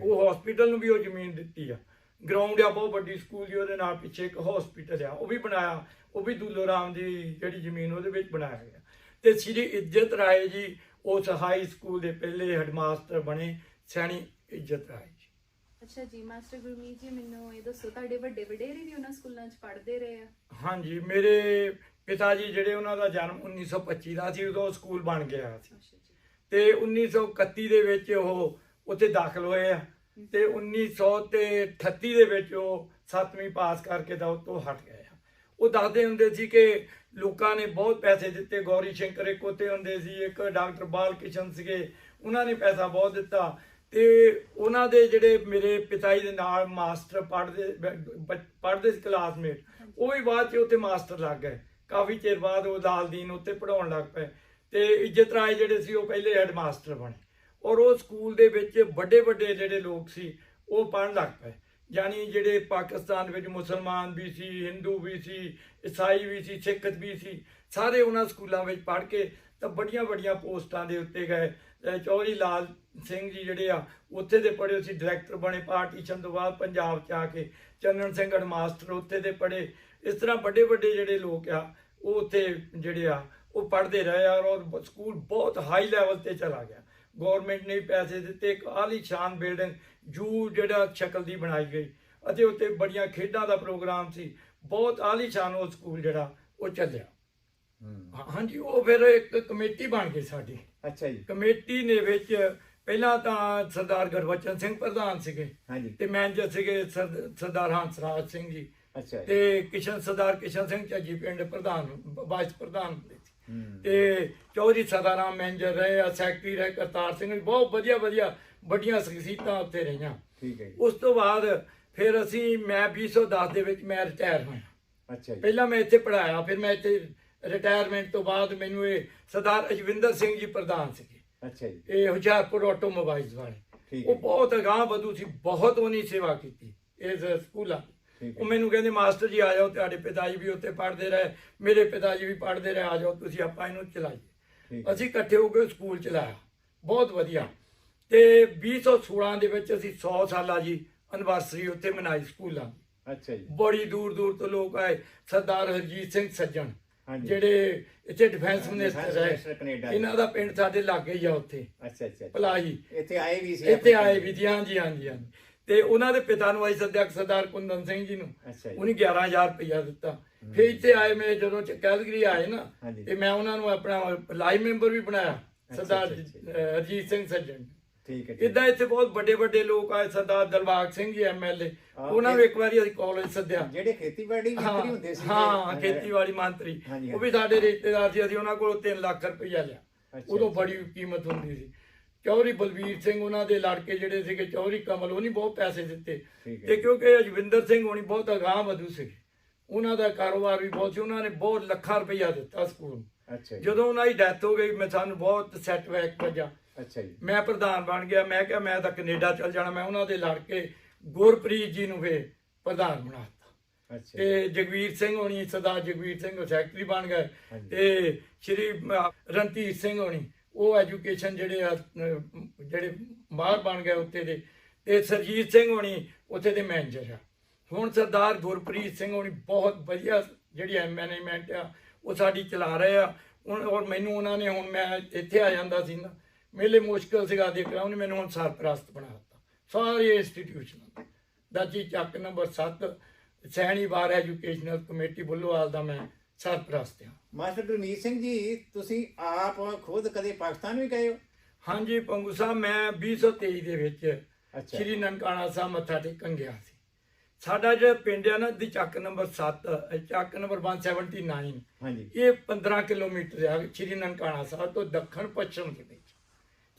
ਉਹ ਹਸਪੀਟਲ ਨੂੰ ਵੀ ਉਹ ਜ਼ਮੀਨ ਦਿੱਤੀ ਆ। ਗਰਾਊਂਡ ਆ ਬਹੁਤ ਵੱਡੀ ਸਕੂਲ ਦੀ ਉਹਦੇ ਨਾਲ ਪਿੱਛੇ ਇੱਕ ਹਸਪੀਟਲ ਆ। ਉਹ ਵੀ ਬਣਾਇਆ। ਉਹ ਵੀ ਦੁੱਲੋ ਰਾਮ ਦੀ ਜਿਹੜੀ ਜ਼ਮੀਨ ਉਹਦੇ ਵਿੱਚ ਬਣਾਇਆ ਗਿਆ ਤੇ ਸ੍ਰੀ ਇੱਜ਼ਤ ਰਾਏ ਜੀ ਉਸ ਹਾਈ ਸਕੂਲ ਦੇ ਪਹਿਲੇ ਹੈਡਮਾਸਟਰ ਬਣੇ ਸੈਣੀ ਇੱਜ਼ਤ ਰਾਏ ਜੀ। ਅੱਛਾ ਜੀ ਮਾਸਟਰ ਗੁਰਮੀਤ ਜੀ ਮੈਨੂੰ ਇਹ ਦੱਸੋ ਤੁਹਾਡੇ ਵੱਡੇ ਵਡੇਰੇ ਵੀ ਉਹਨਾਂ ਸਕੂਲਾਂ 'ਚ ਪੜ੍ਹਦੇ ਰਹੇ ਆ? ਹਾਂਜੀ ਮੇਰੇ ਪਿਤਾ ਜੀ ਜਿਹੜੇ ਉਹਨਾਂ ਦਾ ਜਨਮ 1925 ਦਾ ਸੀ ਉਦੋਂ ਸਕੂਲ ਬਣ ਗਿਆ ਸੀ। ਤੇ 1931 ਦੇ ਵਿੱਚ ਉਹ ਉੱਥੇ ਦਾਖਲ ਹੋਏ ਆ ਤੇ 1900 ਤੇ 38 ਦੇ ਵਿੱਚ ਉਹ 7ਵੀਂ ਪਾਸ ਕਰਕੇ ਤਾਂ ਉਹ ਤੋਂ ਹਟ ਗਏ ਆ। ਉਹ ਦੱਸਦੇ ਹੁੰਦੇ ਸੀ ਕਿ ਲੋਕਾਂ ਨੇ ਬਹੁਤ ਪੈਸੇ ਦਿੱਤੇ ਗੌਰੀ ਸ਼ੰਕਰ ਇੱਕ ਉੱਥੇ ਹੁੰਦੇ ਸੀ ਇੱਕ ਡਾਕਟਰ ਬਾਲ ਕਿਸ਼ਨ ਸੀਗੇ ਉਹਨਾਂ ਨੇ ਪੈਸਾ ਬਹੁਤ ਦਿੱਤਾ ਤੇ ਉਹਨਾਂ ਦੇ ਜਿਹੜੇ ਮੇਰੇ ਪਿਤਾ ਜੀ ਦੇ ਨਾਲ ਮਾਸਟਰ ਪੜ੍ਹਦੇ ਪੜ੍ਹਦੇ ਸੀ ਕਲਾਸਮੇਟ ਉਹ ਵੀ ਬਾਅਦ ਚ ਉੱਥੇ ਮਾਸਟਰ ਲੱਗ ਗਏ। ਕਾਫੀ ਚਿਰ ਬਾਅਦ ਉਹ ਦਾਲਦੀਨ ਉੱਤੇ ਪੜਾਉਣ ਲੱਗ ਪਏ ਤੇ ਇੱਜ਼ਤ ਰਾਏ ਜਿਹੜੇ ਸੀ ਉਹ ਪਹਿਲੇ ਹੈਡ ਮਾਸਟਰ ਬਣੇ ਔਰ ਉਹ ਸਕੂਲ ਦੇ ਵਿੱਚ ਵੱਡੇ ਵੱਡੇ ਜਿਹੜੇ ਲੋਕ ਸੀ ਉਹ ਪੜ੍ਹਨ ਲੱਗ ਪਏ। ਯਾਨੀ ਜਿਹੜੇ ਪਾਕਿਸਤਾਨ ਵਿੱਚ ਮੁਸਲਮਾਨ ਵੀ ਸੀ, ਹਿੰਦੂ ਵੀ ਸੀ, ਈਸਾਈ ਵੀ ਸੀ, ਸਿੱਖ ਵੀ ਸੀ, ਸਾਰੇ ਉਹਨਾਂ ਸਕੂਲਾਂ ਵਿੱਚ ਪੜ੍ਹ ਕੇ ਤਾਂ ਵੱਡੀਆਂ ਵੱਡੀਆਂ ਪੋਸਟਾਂ ਦੇ ਉੱਤੇ ਗਏ। ਅਹ ਚੌਧਰੀ ਲਾਲ ਸਿੰਘ ਜੀ ਜਿਹੜੇ ਆ, ਉੱਥੇ ਦੇ ਪੜ੍ਹੇ ਸੀ ਡਾਇਰੈਕਟਰ ਬਣੇ ਪਾਰਟੀਸ਼ਨ ਤੋਂ ਬਾਅਦ ਪੰਜਾਬ ਚ ਆ ਕੇ ਚੰਨਣ ਸਿੰਘ ਅਡਮਾਸਟਰ ਉੱਥੇ ਦੇ ਪੜ੍ਹੇ। ਇਸ ਤਰ੍ਹਾਂ ਵੱਡੇ ਵੱਡੇ ਜਿਹੜੇ ਲੋਕ ਆ, ਉਹ ਉੱਥੇ ਜਿਹੜੇ ਆ, ਉਹ ਪੜ੍ਹਦੇ ਰਹੇ ਆ ਔਰ ਸਕੂਲ ਬਹੁਤ ਹਾਈ ਲੈਵਲ ਤੇ ਚਲਾ ਗਿਆ। ਗਵਰਨਮੈਂਟ ਨੇ ਪੈਸੇ ਦਿੱਤੇ, ਇੱਕ ਆਲੀ ਸ਼ਾਨ ਬਿਲਡਿੰਗ ਜੂ ਜਿਹੜਾ ਸ਼ਕਲ ਦੀ ਬਣਾਈ ਗਈ। ਅਤੇ ਉੱਤੇ ਬੜੀਆਂ ਖੇਡਾਂ ਦਾ ਪ੍ਰੋਗਰਾਮ ਸੀ। ਬਹੁਤ ਆਲੀ ਸ਼ਾਨ ਉਹ ਸਕੂਲ ਜਿਹੜਾ ਉਹ ਚੱਲਿਆ। ਹਾਂਜੀ ਉਹ ਫਿਰ ਇੱਕ ਕਮੇਟੀ ਬਣ ਗਈ ਸਾਡੀ। ਅੱਛਾ ਜੀ। ਕਮੇਟੀ ਦੇ ਵਿੱਚ ਪਹਿਲਾਂ ਤਾਂ ਸਰਦਾਰ ਗੁਰਬਚਨ ਸਿੰਘ ਪ੍ਰਧਾਨ ਸੀਗੇ। ਹਾਂਜੀ। ਤੇ ਮੈਨੇਜਰ ਸੀਗੇ ਸਰ- ਸਰਦਾਰ ਹੰਸਰਾਜ ਸਿੰਘ ਜੀ। ਅੱਛਾ ਤੇ ਕਿਸ਼ਨ ਸਰਦਾਰ ਕਿਸ਼ਨ ਸਿੰਘ ਚੱਜੀ ਪਿੰਡ ਪ੍ਰਧਾਨ ਵਾਈਸ ਪ੍ਰਧਾਨ ਤੇ ਚੌਧਰੀ ਸਦਾਰਾਮ ਮੈਨੇਜਰ ਰਹੇ ਸੈਕਟਰੀ ਰਹੇ ਕਰਤਾਰ ਸਿੰਘ ਬਹੁਤ ਵਧੀਆ ਵਧੀਆ ਵੱਡੀਆਂ ਸ਼ਖਸੀਅਤਾਂ ਉੱਥੇ ਰਹੀਆਂ। ਠੀਕ ਹੈ ਜੀ। ਉਸ ਤੋਂ ਬਾਅਦ ਫਿਰ ਅਸੀਂ ਮੈਂ 2010 ਦੇ ਵਿੱਚ ਮੈਂ ਰਿਟਾਇਰ ਹੋਇਆ। ਅੱਛਾ ਜੀ। ਪਹਿਲਾਂ ਮੈਂ ਇੱਥੇ ਪੜਾਇਆ ਫਿਰ ਮੈਂ ਇੱਥੇ ਰਿਟਾਇਰਮੈਂਟ ਤੋਂ ਬਾਅਦ ਮੈਨੂੰ ਇਹ ਸਰਦਾਰ ਅਜਵਿੰਦਰ ਸਿੰਘ ਜੀ ਪ੍ਰਧਾਨ ਸੀਗੇ। ਅੱਛਾ ਜੀ। ਇਹ ਹੁਸ਼ਿਆਰਪੁਰ ਆਟੋਮੋਬਾਈਲਸ ਵਾਲੇ। ਉਹ ਬਹੁਤ ਅਗਾਂਹ ਵਧੂ ਸੀ ਬਹੁਤ ਉਹਨੀ ਸੇਵਾ ਕੀਤੀ ਇਸ ਸਕੂਲਾਂ ਉਹ ਮੈਨੂੰ ਕਹਿੰਦੇ ਮਾਸਟਰ ਜੀ ਆ ਜਾਓ ਤੁਹਾਡੇ ਪਿਤਾ ਜੀ ਵੀ ਉੱਥੇ ਪੜ੍ਹਦੇ ਰਹੇ ਮੇਰੇ ਪਿਤਾ ਜੀ ਵੀ ਪੜ੍ਹਦੇ ਰਹੇ ਆ ਜਾਓ ਤੁਸੀਂ ਆਪਾਂ ਇਹਨੂੰ ਚਲਾਈਏ। ਅਸੀਂ ਇਕੱਠੇ ਹੋ ਕੇ ਸਕੂਲ ਚਲਾਇਆ। ਬਹੁਤ ਵਧੀਆ। ਤੇ 2016 ਦੇ ਵਿੱਚ ਅਸੀਂ 100 ਸਾਲਾ ਜੀ ਐਨਵਰਸਰੀ ਉੱਥੇ ਮਨਾਈ ਸਕੂਲਾਂ ਅੱਛਾ ਜੀ। ਬੜੀ ਦੂਰ ਦੂਰ ਤੋਂ ਲੋਕ ਆਏ। ਸਰਦਾਰ ਹਰਜੀਤ ਸਿੰਘ ਸੱਜਣ ਜਿਹੜੇ ਇੱਥੇ ਡਿਫੈਂਸ ਹਾਂ, ਮਿਨਿਸਟਰ ਰਹੇ ਕੈਨੇਡਾ। ਇਹਨਾਂ ਦਾ ਪਿੰਡ ਸਾਡੇ ਲਾਗੇ ਹੀ ਆ ਉੱਥੇ। ਅੱਛਾ ਅੱਛਾ ਭਲਾਈ। ਇੱਥੇ ਆਏ ਵੀ ਸੀ ਇੱਥੇ ਆਏ ਵੀ ਜੀ ਹਾਂਜੀ ਹਾਂਜੀ ਹਾਂਜੀ। ਤੇ ਉਹਨਾਂ ਦੇ ਪਿਤਾ ਨੂੰ ਆਈ ਸੱਦਿਆ ਸਰਦਾਰ ਕੁੰਦਨ ਸਿੰਘ ਜੀ ਨੂੰ। ਜੀ। ਉਹਨੇ 11000 ਰੁਪਇਆ ਦਿੱਤਾ। ਫਿਰ ਇੱਥੇ ਆਏ ਮੈਂ ਜਦੋਂ ਚ ਕੈਲਗਰੀ ਆਏ ਨਾ। ਤੇ ਮੈਂ ਉਹਨਾਂ ਨੂੰ ਆਪਣਾ ਲਾਈਵ ਮੈਂਬਰ ਵੀ ਬਣਾਇਆ। ਸਰਦਾਰ ਹਰਜੀਤ ਸਿੰਘ ਸੱਜਣ। ਠੀਕ ਹੈ ਇਦਾਂ ਇੱਥੇ ਬਹੁਤ ਵੱਡੇ ਵੱਡੇ ਲੋਕ ਆਏ ਸਰਦਾਰ ਦਲਬਾਗ ਸਿੰਘ ਜੀ ਐਮਐਲਏ ਉਹਨਾਂ ਨੂੰ ਇੱਕ ਵਾਰੀ ਅਸੀਂ ਕਾਲਜ ਸੱਦਿਆ। ਜਿਹੜੇ ਖੇਤੀਬਾੜੀ ਮੰਤਰੀ ਹੁੰਦੇ ਸੀ। ਹਾਂ ਖੇਤੀਬਾੜੀ ਮੰਤਰੀ। ਉਹ ਵੀ ਸਾਡੇ ਰਿਸ਼ਤੇਦਾਰ ਸੀ ਅਸੀਂ ਉਹਨਾਂ ਕੋਲੋਂ 3 ਲੱਖ ਰੁਪਈਆ ਲਿਆ। ਉਦੋਂ। ਬੜੀ ਕੀਮਤ ਹੁੰਦੀ ਸੀ। ਚੌਧਰੀ ਬਲਬੀਰ ਸਿੰਘ ਉਹਨਾਂ ਦੇ ਲੜਕੇ ਜਿਹੜੇ ਸੀਗੇ ਚੌਧਰੀ ਕਮਲ ਉਹਨੇ ਬਹੁਤ ਪੈਸੇ ਦਿੱਤੇ। ਤੇ ਕਿਉਂਕਿ ਅਜਵਿੰਦਰ ਸਿੰਘ ਹੋਣੀ ਬਹੁਤ ਅਗਾਂਹ ਵਧੂ ਸੀ ਉਹਨਾਂ ਦਾ ਕਾਰੋਬਾਰ ਵੀ ਬਹੁਤ ਸੀ। ਉਹਨਾਂ ਨੇ ਬਹੁਤ ਲੱਖਾਂ ਰੁਪਈਆ ਦਿੱਤਾ ਸਕੂਲ ਨੂੰ। ਜਦੋਂ ਉਹਨਾਂ ਦੀ ਡੈਥ ਹੋ ਗਈ ਮੈਂ ਸਾਨੂੰ ਬਹੁਤ ਸੈਟਬੈਕ ਵੱਜਾ ਅੱਛਾ ਜੀ। ਮੈਂ ਪ੍ਰਧਾਨ ਬਣ ਗਿਆ ਮੈਂ ਕਿਹਾ ਮੈਂ ਤਾਂ ਕੈਨੇਡਾ ਚਲ ਜਾਣਾ ਮੈਂ ਉਹਨਾਂ ਦੇ ਲੜਕੇ ਗੁਰਪ੍ਰੀਤ ਜੀ ਨੂੰ ਫੇ ਪ੍ਰਧਾਨ ਬਣਾਤਾ ਅੱਛਾ ਤੇ ਜਗਵੀਰ ਸਿੰਘ ਹੋਣੀ ਸਰਦਾਰ ਜਗਵੀਰ ਸਿੰਘ ਸੈਕਟਰੀ ਬਣ ਗਏ। ਤੇ ਸ਼੍ਰੀ ਰਣਧੀਰ ਸਿੰਘ ਹੋਣੀ ਉਹ ਐਜੂਕੇਸ਼ਨ ਜਿਹੜੇ ਜਿਹੜੇ ਬਾਹਰ ਬਣ ਗਏ ਉੱਥੇ ਦੇ। ਤੇ ਸਰਜੀਤ ਸਿੰਘ ਹੋਣੀ ਉੱਥੇ ਦੇ ਮੈਨੇਜਰ ਆ। ਹੁਣ ਸਰਦਾਰ ਗੁਰਪ੍ਰੀਤ ਸਿੰਘ ਹੋਣੀ ਬਹੁਤ ਵਧੀਆ ਜਿਹੜੀ ਮੈਨੇਜਮੈਂਟ ਆ ਉਹ ਸਾਡੀ ਚਲਾ ਰਹੇ ਆ। ਔਰ ਮੈਨੂੰ ਉਹਨਾਂ ਨੇ ਹੁਣ ਮੈਂ ਇੱਥੇ ਆ ਜਾਂਦਾ ਸੀ ਨਾ ਮੇਲੇ ਮੁਸ਼ਕਲ ਸੀਗਾ ਦੇਖਣਾ ਉਹਨੇ ਮੈਨੂੰ ਹੁਣ ਸਰਪ੍ਰਸਤ ਬਣਾ ਦਿੱਤਾ। ਸਾਰੇ ਇੰਸਟੀਟਿਊਸ਼ਨ ਦਾ ਜੀ ਚੱਕ number 7 Saini Bar educational committee Bullowal ਦਾ ਮੈਂ ਸਰਪ੍ਰਸਤ ਹਾਂ। ਮਾਸਟਰ ਗੁਰਮੀਤ ਸਿੰਘ ਜੀ ਤੁਸੀਂ ਆਪ ਖੁਦ ਕਦੇ ਪਾਕਿਸਤਾਨ ਵੀ ਗਏ ਹੋ? ਹਾਂਜੀ ਪੰਗੂ ਸਾਹਿਬ ਮੈਂ 2023 ਦੇ ਵਿੱਚ ਸ਼੍ਰੀ ਨਨਕਾਣਾ ਸਾਹਿਬ ਮੱਥਾ ਟੇਕਣ ਗਿਆ ਸੀ। ਸਾਡਾ ਜਿਹੜਾ ਪਿੰਡ ਆ ਨਾ ਦੀ ਚੱਕ ਨੰਬਰ 7 ਚੱਕ ਨੰਬਰ 179 ਹਾਂਜੀ। ਇਹ 15 ਕਿਲੋਮੀਟਰ ਆ ਸ਼੍ਰੀ ਨਨਕਾਣਾ ਸਾਹਿਬ ਤੋਂ ਦੱਖਣ ਪੱਛਮ ਦੇ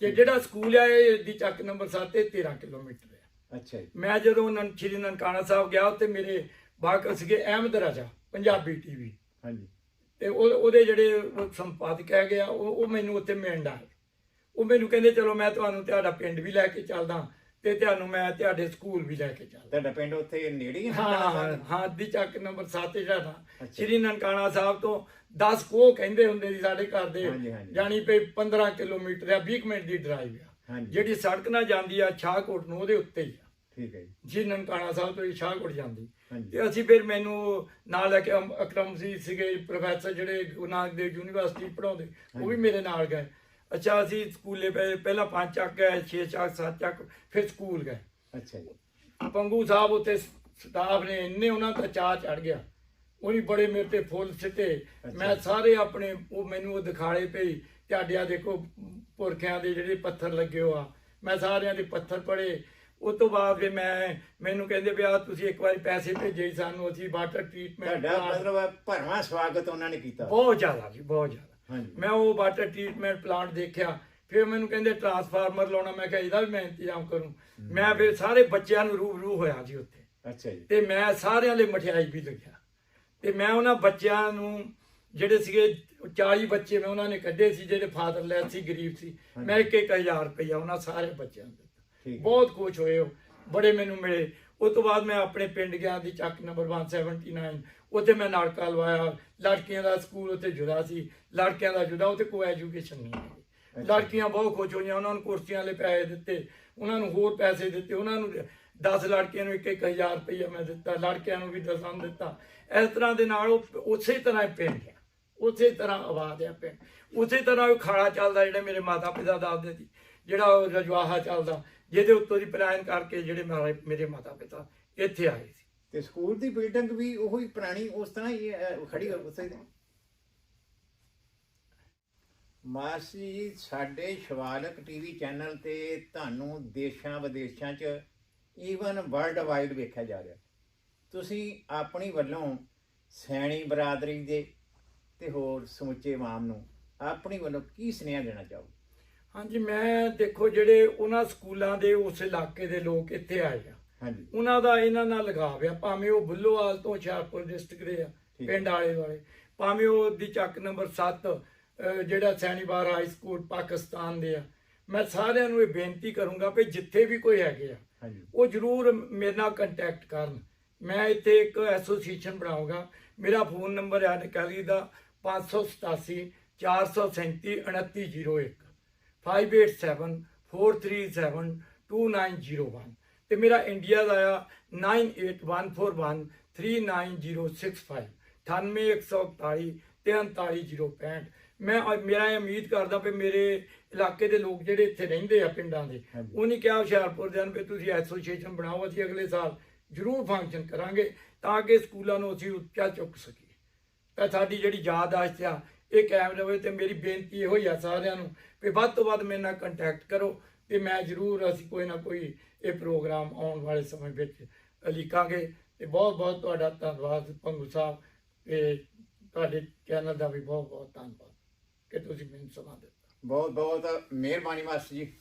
ਤੇ ਜਿਹੜਾ ਸਕੂਲ ਆ ਇਹ ਦੀ ਚੱਕ ਨੰਬਰ 7 ਇਹ 13 ਕਿਲੋਮੀਟਰ ਹੈ ਅੱਛਾ ਜੀ। ਮੈਂ ਜਦੋਂ ਨਨ ਸ਼੍ਰੀ ਨਨਕਾਣਾ ਸਾਹਿਬ ਗਿਆ ਉੱਥੇ ਮੇਰੇ ਬਾਕਰ ਸੀਗੇ ਅਹਿਮਦ ਰਾਜਾ ਪੰਜਾਬੀ ਟੀਵੀ ਹਾਂਜੀ। ਤੇ ਉਹ ਉਹਦੇ ਜਿਹੜੇ ਸੰਪਾਦਕ ਹੈਗੇ ਆ ਉਹ ਉਹ ਮੈਨੂੰ ਉੱਥੇ ਮਿਲਣ ਆਏ। ਉਹ ਮੈਨੂੰ ਕਹਿੰਦੇ ਚਲੋ ਮੈਂ ਤੁਹਾਨੂੰ ਤੁਹਾਡਾ ਪਿੰਡ ਵੀ ਲੈ ਕੇ ਚੱਲਦਾ ਤੇ ਤੁਹਾਨੂੰ ਮੈਂ ਤੁਹਾਡੇ ਸਕੂਲ ਵੀ ਲੈ ਕੇ ਚੱਲਦਾ। ਤੁਹਾਡਾ ਪਿੰਡ ਉੱਥੇ ਨੇੜੇ ਹੀ ਹੈ ਹਾਂ ਹਾਂ ਦੀ ਚੱਕ ਨੰਬਰ 7 ਜਿਹੜਾ ਨਾ ਅੱਛਾ। ਸ਼੍ਰੀ ਨਨਕਾਣਾ ਸਾਹਿਬ ਤੋਂ 10 ਕੋ ਕਹਿੰਦੇ ਹੁੰਦੇ ਸੀ ਸਾਡੇ ਘਰ ਦੇ ਹਾਂਜੀ, ਹਾਂਜੀ। ਜਾਣੀ ਪਈ 15 ਕਿਲੋਮੀਟਰ ਆ 20 ਕੁ ਮਿੰਟ ਦੀ ਡਰਾਈਵ ਆ। ਹਾਂਜੀ। ਜਿਹੜੀ ਸੜਕ ਨਾਲ ਜਾਂਦੀ ਆ ਸ਼ਾਹਕੋਟ ਨੂੰ ਉਹਦੇ ਉੱਤੇ ਹੀ ਆ। ਠੀਕ ਹੈ ਜੀ। ਜੀ ਨਨਕਾਣਾ ਸਾਹਿਬ ਤੋਂ ਇਹ ਸ਼ਾਹਕੋਟ ਜਾਂਦੀ। ਹਾਂਜੀ। ਤੇ ਅਸੀਂ ਫਿਰ ਮੈਨੂੰ ਨਾਲ ਲੈ ਕੇ ਅਮ- ਅਕਰਮ ਜੀ ਸੀਗੇ ਪ੍ਰੋਫੈਸਰ ਜਿਹੜੇ ਗੁਰੂ ਨਾਨਕ ਦੇਵ ਯੂਨੀਵਰਸਿਟੀ ਪੜਾਉਂਦੇ ਉਹ ਵੀ ਮੇਰੇ ਨਾਲ ਗਏ। ਅੱਛਾ ਅਸੀਂ ਸਕੂਲੇ ਪਹਿ- ਪਹਿਲਾਂ ਪੰਜ ਚੱਕ ਗਏ ਛੇ ਚੱਕ ਸੱਤ ਚੱਕ ਫਿਰ ਸਕੂਲ ਗਏ। ਅੱਛਾ ਜੀ। ਪੰਗੂ ਸਾਹਿਬ ਉੱਤੇ ਸਟਾਫ ਨੇ ਇੰਨੇ ਉਹਨਾਂ ਦਾ ਚਾਹ ਚੜ ਗਿਆ। ਉਹਨੀ ਬੜੇ ਮੇਰੇ ਤੇ ਫੁੱਲ ਸਿੱਟੇ। ਮੈਂ ਸਾਰੇ ਆਪਣੇ ਉਹ ਮੈਨੂੰ ਉਹ ਦਿਖਾਲੇ ਪਈ ਤੁਹਾਡੇ ਆ ਦੇਖੋ ਪੁਰਖਿਆਂ ਦੇ ਜਿਹੜੇ ਪੱਥਰ ਲੱਗੇ ਹੋ ਆ ਮੈਂ ਸਾਰਿਆਂ ਦੇ ਪੱਥਰ ਪੜੇ। ਉਸ ਤੋਂ ਬਾਅਦ ਫਿਰ ਮੈਂ ਮੈਨੂੰ ਕਹਿੰਦੇ ਵੀ ਆ ਤੁਸੀਂ ਇੱਕ ਵਾਰੀ ਪੈਸੇ ਭੇਜੇ ਸਾਨੂੰ ਅਸੀਂ ਵਾਟਰ ਟ੍ਰੀਟਮੈਂਟ ਤੁਹਾਡਾ ਮਤਲਬ ਭਰਵਾਂ ਸਵਾਗਤ ਉਹਨਾਂ ਨੇ ਕੀਤਾ। ਬਹੁਤ ਜ਼ਿਆਦਾ ਜੀ ਬਹੁਤ ਜ਼ਿਆਦਾ। ਮੈਂ ਉਹ ਵਾਟਰ ਟ੍ਰੀਟਮੈਂਟ ਪਲਾਂਟ ਦੇਖਿਆ ਫਿਰ ਮੈਨੂੰ ਕਹਿੰਦੇ ਟਰਾਂਸਫਾਰਮਰ ਲਾਉਣਾ ਮੈਂ ਕਿਹਾ ਇਹਦਾ ਵੀ ਮੈਂ ਇੰਤਜ਼ਾਮ ਕਰੂੰ। ਮੈਂ ਫਿਰ ਸਾਰੇ ਬੱਚਿਆਂ ਨੂੰ ਰੂਬਰੂ ਹੋਇਆ ਜੀ ਉੱਥੇ। ਅੱਛਾ ਜੀ। ਤੇ ਮੈਂ ਸਾਰਿਆਂ ਲਈ ਮਠਿਆਈ ਵੀ ਲਗਿਆ। ਤੇ ਮੈਂ ਉਹਨਾਂ ਬੱਚਿਆਂ ਨੂੰ ਜਿਹੜੇ ਸੀਗੇ 40 ਬੱਚੇ ਮੈਂ ਉਹਨਾਂ ਨੇ ਕੱਢੇ ਸੀ ਜਿਹੜੇ ਫਾਦਰਲੈਸ ਸੀ ਗਰੀਬ ਸੀ ਮੈਂ ਇੱਕ ਇੱਕ ਹਜ਼ਾਰ ਰੁਪਇਆ ਉਹਨਾਂ ਸਾਰੇ ਬੱਚਿਆਂ ਨੂੰ ਦਿੱਤਾ। ਬਹੁਤ ਖੁਸ਼ ਹੋਏ ਉਹ ਬੜੇ ਮੈਨੂੰ ਮਿਲੇ। ਉਸ ਤੋਂ ਬਾਅਦ ਮੈਂ ਆਪਣੇ ਪਿੰਡ ਗਿਆ ਦੀ ਚੱਕ ਨੰਬਰ 179 ਉੱਥੇ ਮੈਂ ਨਾਟਕਾ ਲਵਾਇਆ ਲੜਕੀਆਂ ਦਾ ਸਕੂਲ ਉੱਥੇ ਜੁਦਾ ਸੀ ਲੜਕਿਆਂ ਦਾ ਜੁਦਾ ਉੱਥੇ ਕੋਈ ਐਜੂਕੇਸ਼ਨ ਨਹੀਂ ਹੈ ਲੜਕੀਆਂ ਬਹੁਤ ਖੁਸ਼ ਹੋਈਆਂ ਉਹਨਾਂ ਨੂੰ ਕੁਰਸੀਆਂ ਲਈ ਪੈਸੇ ਦਿੱਤੇ ਉਹਨਾਂ ਨੂੰ ਹੋਰ ਪੈਸੇ ਦਿੱਤੇ ਉਹਨਾਂ ਨੂੰ 10 ਲੜਕੀਆਂ ਨੂੰ ਇੱਕ ਇੱਕ ਹਜ਼ਾਰ ਰੁਪਈਆ ਮੈਂ ਦਿੱਤਾ ਲੜਕਿਆਂ ਨੂੰ ਵੀ ਦਸਾਂ ਦਿੱਤਾ। ਇਸ ਤਰ੍ਹਾਂ ਦੇ ਨਾਲ ਉਹ ਉਸੇ ਤਰ੍ਹਾਂ ਹੀ ਪਿੰਡ ਆ। ਉਸੇ ਤਰ੍ਹਾਂ ਆਵਾਜ਼ ਆ ਪਿੰਡ। ਉਸੇ ਤਰ੍ਹਾਂ ਉਹ ਖਾੜਾ ਚੱਲਦਾ ਜਿਹੜੇ ਮੇਰੇ ਮਾਤਾ ਪਿਤਾ ਦੱਸਦੇ ਸੀ ਜਿਹੜਾ ਉਹ ਰਜਵਾਹਾ ਚੱਲਦਾ ਜਿਹਦੇ ਉੱਤੋਂ ਦੀ ਪਲਾਨ ਕਰਕੇ ਜਿਹੜੇ ਮੇਰੇ ਮਾਤਾ ਪਿਤਾ ਇੱਥੇ ਆਏ ਸੀ। ਤੇ ਸਕੂਲ ਦੀ ਬਿਲਡਿੰਗ ਵੀ ਉਹੀ ਪੁਰਾਣੀ ਉਸ ਤਰ੍ਹਾਂ ਹੀ ਅਹ, ਖੜੀ ਉਸੇ ਮਾਸੀ ਜੀ ਸਾਡੇ ਸ਼ਿਵਾਲਕ ਟੀਵੀ ਚੈਨਲ ਤੇ ਤੁਹਾਨੂੰ ਦੇਸ਼ਾਂ ਵਿਦੇਸ਼ਾਂ 'ਚ ਈਵਨ ਵਰਲਡ ਵਾਈਡ ਵੇਖਿਆ ਜਾ ਰਿਹਾ। ਤੁਸੀਂ ਆਪਣੀ ਵੱਲੋਂ ਸੈਣੀ ਬਰਾਦਰੀ ਦੇ ਤੇ ਹੋਰ ਸਮੁੱਚੇ ਆਵਾਮ ਨੂੰ ਆਪਣੀ ਵੱਲੋਂ ਕੀ ਸੁਨੇਹਾ ਦੇਣਾ ਚਾਹੋ ਹਾਂਜੀ ਮੈਂ ਦੇਖੋ ਜਿਹੜੇ ਉਹਨਾਂ ਸਕੂਲਾਂ ਦੇ ਉਸ ਇਲਾਕੇ ਦੇ ਲੋਕ ਇੱਥੇ ਆਏ ਆ। ਹਾਂਜੀ। ਉਹਨਾਂ ਦਾ ਇਹਨਾਂ ਨਾਲ ਲਗਾਵ ਆ ਭਾਵੇਂ ਉਹ ਬੁੱਲੋਵਾਲ ਤੋਂ ਹੁਸ਼ਿਆਰਪੁਰ ਡਿਸਟ੍ਰਿਕਟ ਦੇ ਆ। ਪਿੰਡ ਆਲੇ ਵਾਲੇ। ਭਾਵੇਂ ਉਹ ਦੀ ਚੱਕ ਨੰਬਰ 7 ਜਿਹੜਾ ਸੈਣੀਵਾਲ ਹਾਈ ਸਕੂਲ ਪਾਕਿਸਤਾਨ ਦੇ ਆ। ਮੈਂ ਸਾਰਿਆਂ ਨੂੰ ਇਹ ਬੇਨਤੀ ਕਰੂੰਗਾ ਕਿ ਜਿੱਥੇ ਵੀ ਕੋਈ ਹੈਗੇ ਆ ਉਹ ਜਰੂਰ ਮੇਰੇ ਨਾਲ ਕੰਟੈਕਟ ਕਰਨ। ਮੈਂ ਇੱਥੇ ਇੱਕ ਐਸੋਸੀਏਸ਼ਨ ਬਣਾਉਂਗਾ ਮੇਰਾ ਫੋਨ ਨੰਬਰ ਹੈ ਨਿਕਾਲੀ ਦਾ 587 437 2901 587 437 2901 ਤੇ ਮੇਰਾ ਇੰਡੀਆ ਦਾ ਆ 9814139065 98148 4305 ਮੈਂ ਮੇਰਾ ਇਹ ਉਮੀਦ ਕਰਦਾ ਕਿ ਮੇਰੇ ਇਲਾਕੇ ਦੇ ਲੋਕ ਜਿਹੜੇ ਇੱਥੇ ਰਹਿੰਦੇ ਆ ਪਿੰਡਾਂ ਦੇ ਹਾਂਜੀ। ਉਹਨੇ ਕਿਹਾ ਹੁਸ਼ਿਆਰਪੁਰ ਦੇ ਵੀ ਤੁਸੀਂ ਐਸੋਸੀਏਸ਼ਨ ਬਣਾਓ ਅਸੀਂ ਅਗਲੇ ਸਾਲ ਜ਼ਰੂਰ ਫੰਕਸ਼ਨ ਕਰਾਂਗੇ ਤਾਂ ਕਿ ਸਕੂਲਾਂ ਨੂੰ ਅਸੀਂ ਉੱਚਾ ਚੁੱਕ ਸਕੀਏ। ਤਾਂ ਸਾਡੀ ਜਿਹੜੀ ਯਾਦਾਸ਼ਤ ਆ ਇਹ ਕਾਇਮ ਰਵੇ ਤੇ ਮੇਰੀ ਬੇਨਤੀ ਇਹੋ ਹੀ ਆ ਸਾਰਿਆਂ ਨੂੰ ਵੀ ਵੱਧ ਤੋਂ ਵੱਧ ਮੇਰੇ ਨਾਲ ਕੰਟੈਕਟ ਕਰੋ। ਤੇ ਮੈਂ ਜ਼ਰੂਰ ਅਸੀਂ ਕੋਈ ਨਾ ਕੋਈ ਇਹ ਪ੍ਰੋਗਰਾਮ ਆਉਣ ਵਾਲੇ ਸਮੇਂ ਵਿੱਚ ਲਿਖਾਂਗੇ ਤੇ ਬਹੁਤ ਬਹੁਤ ਤੁਹਾਡਾ ਧੰਨਵਾਦ ਪੰਗੂ ਸਾਹਿਬ ਤੇ ਤੁਹਾਡੇ ਚੈਨਲ ਦਾ ਵੀ ਬਹੁਤ ਬਹੁਤ ਧੰਨਵਾਦ ਕਿ ਤੁਸੀਂ ਮੈਨੂੰ ਸਮਾਂ ਦਿੱਤਾ। ਬਹੁਤ ਬਹੁਤ ਮਿਹਰਬਾਨੀ ਮਾਸਟਰ ਜੀ।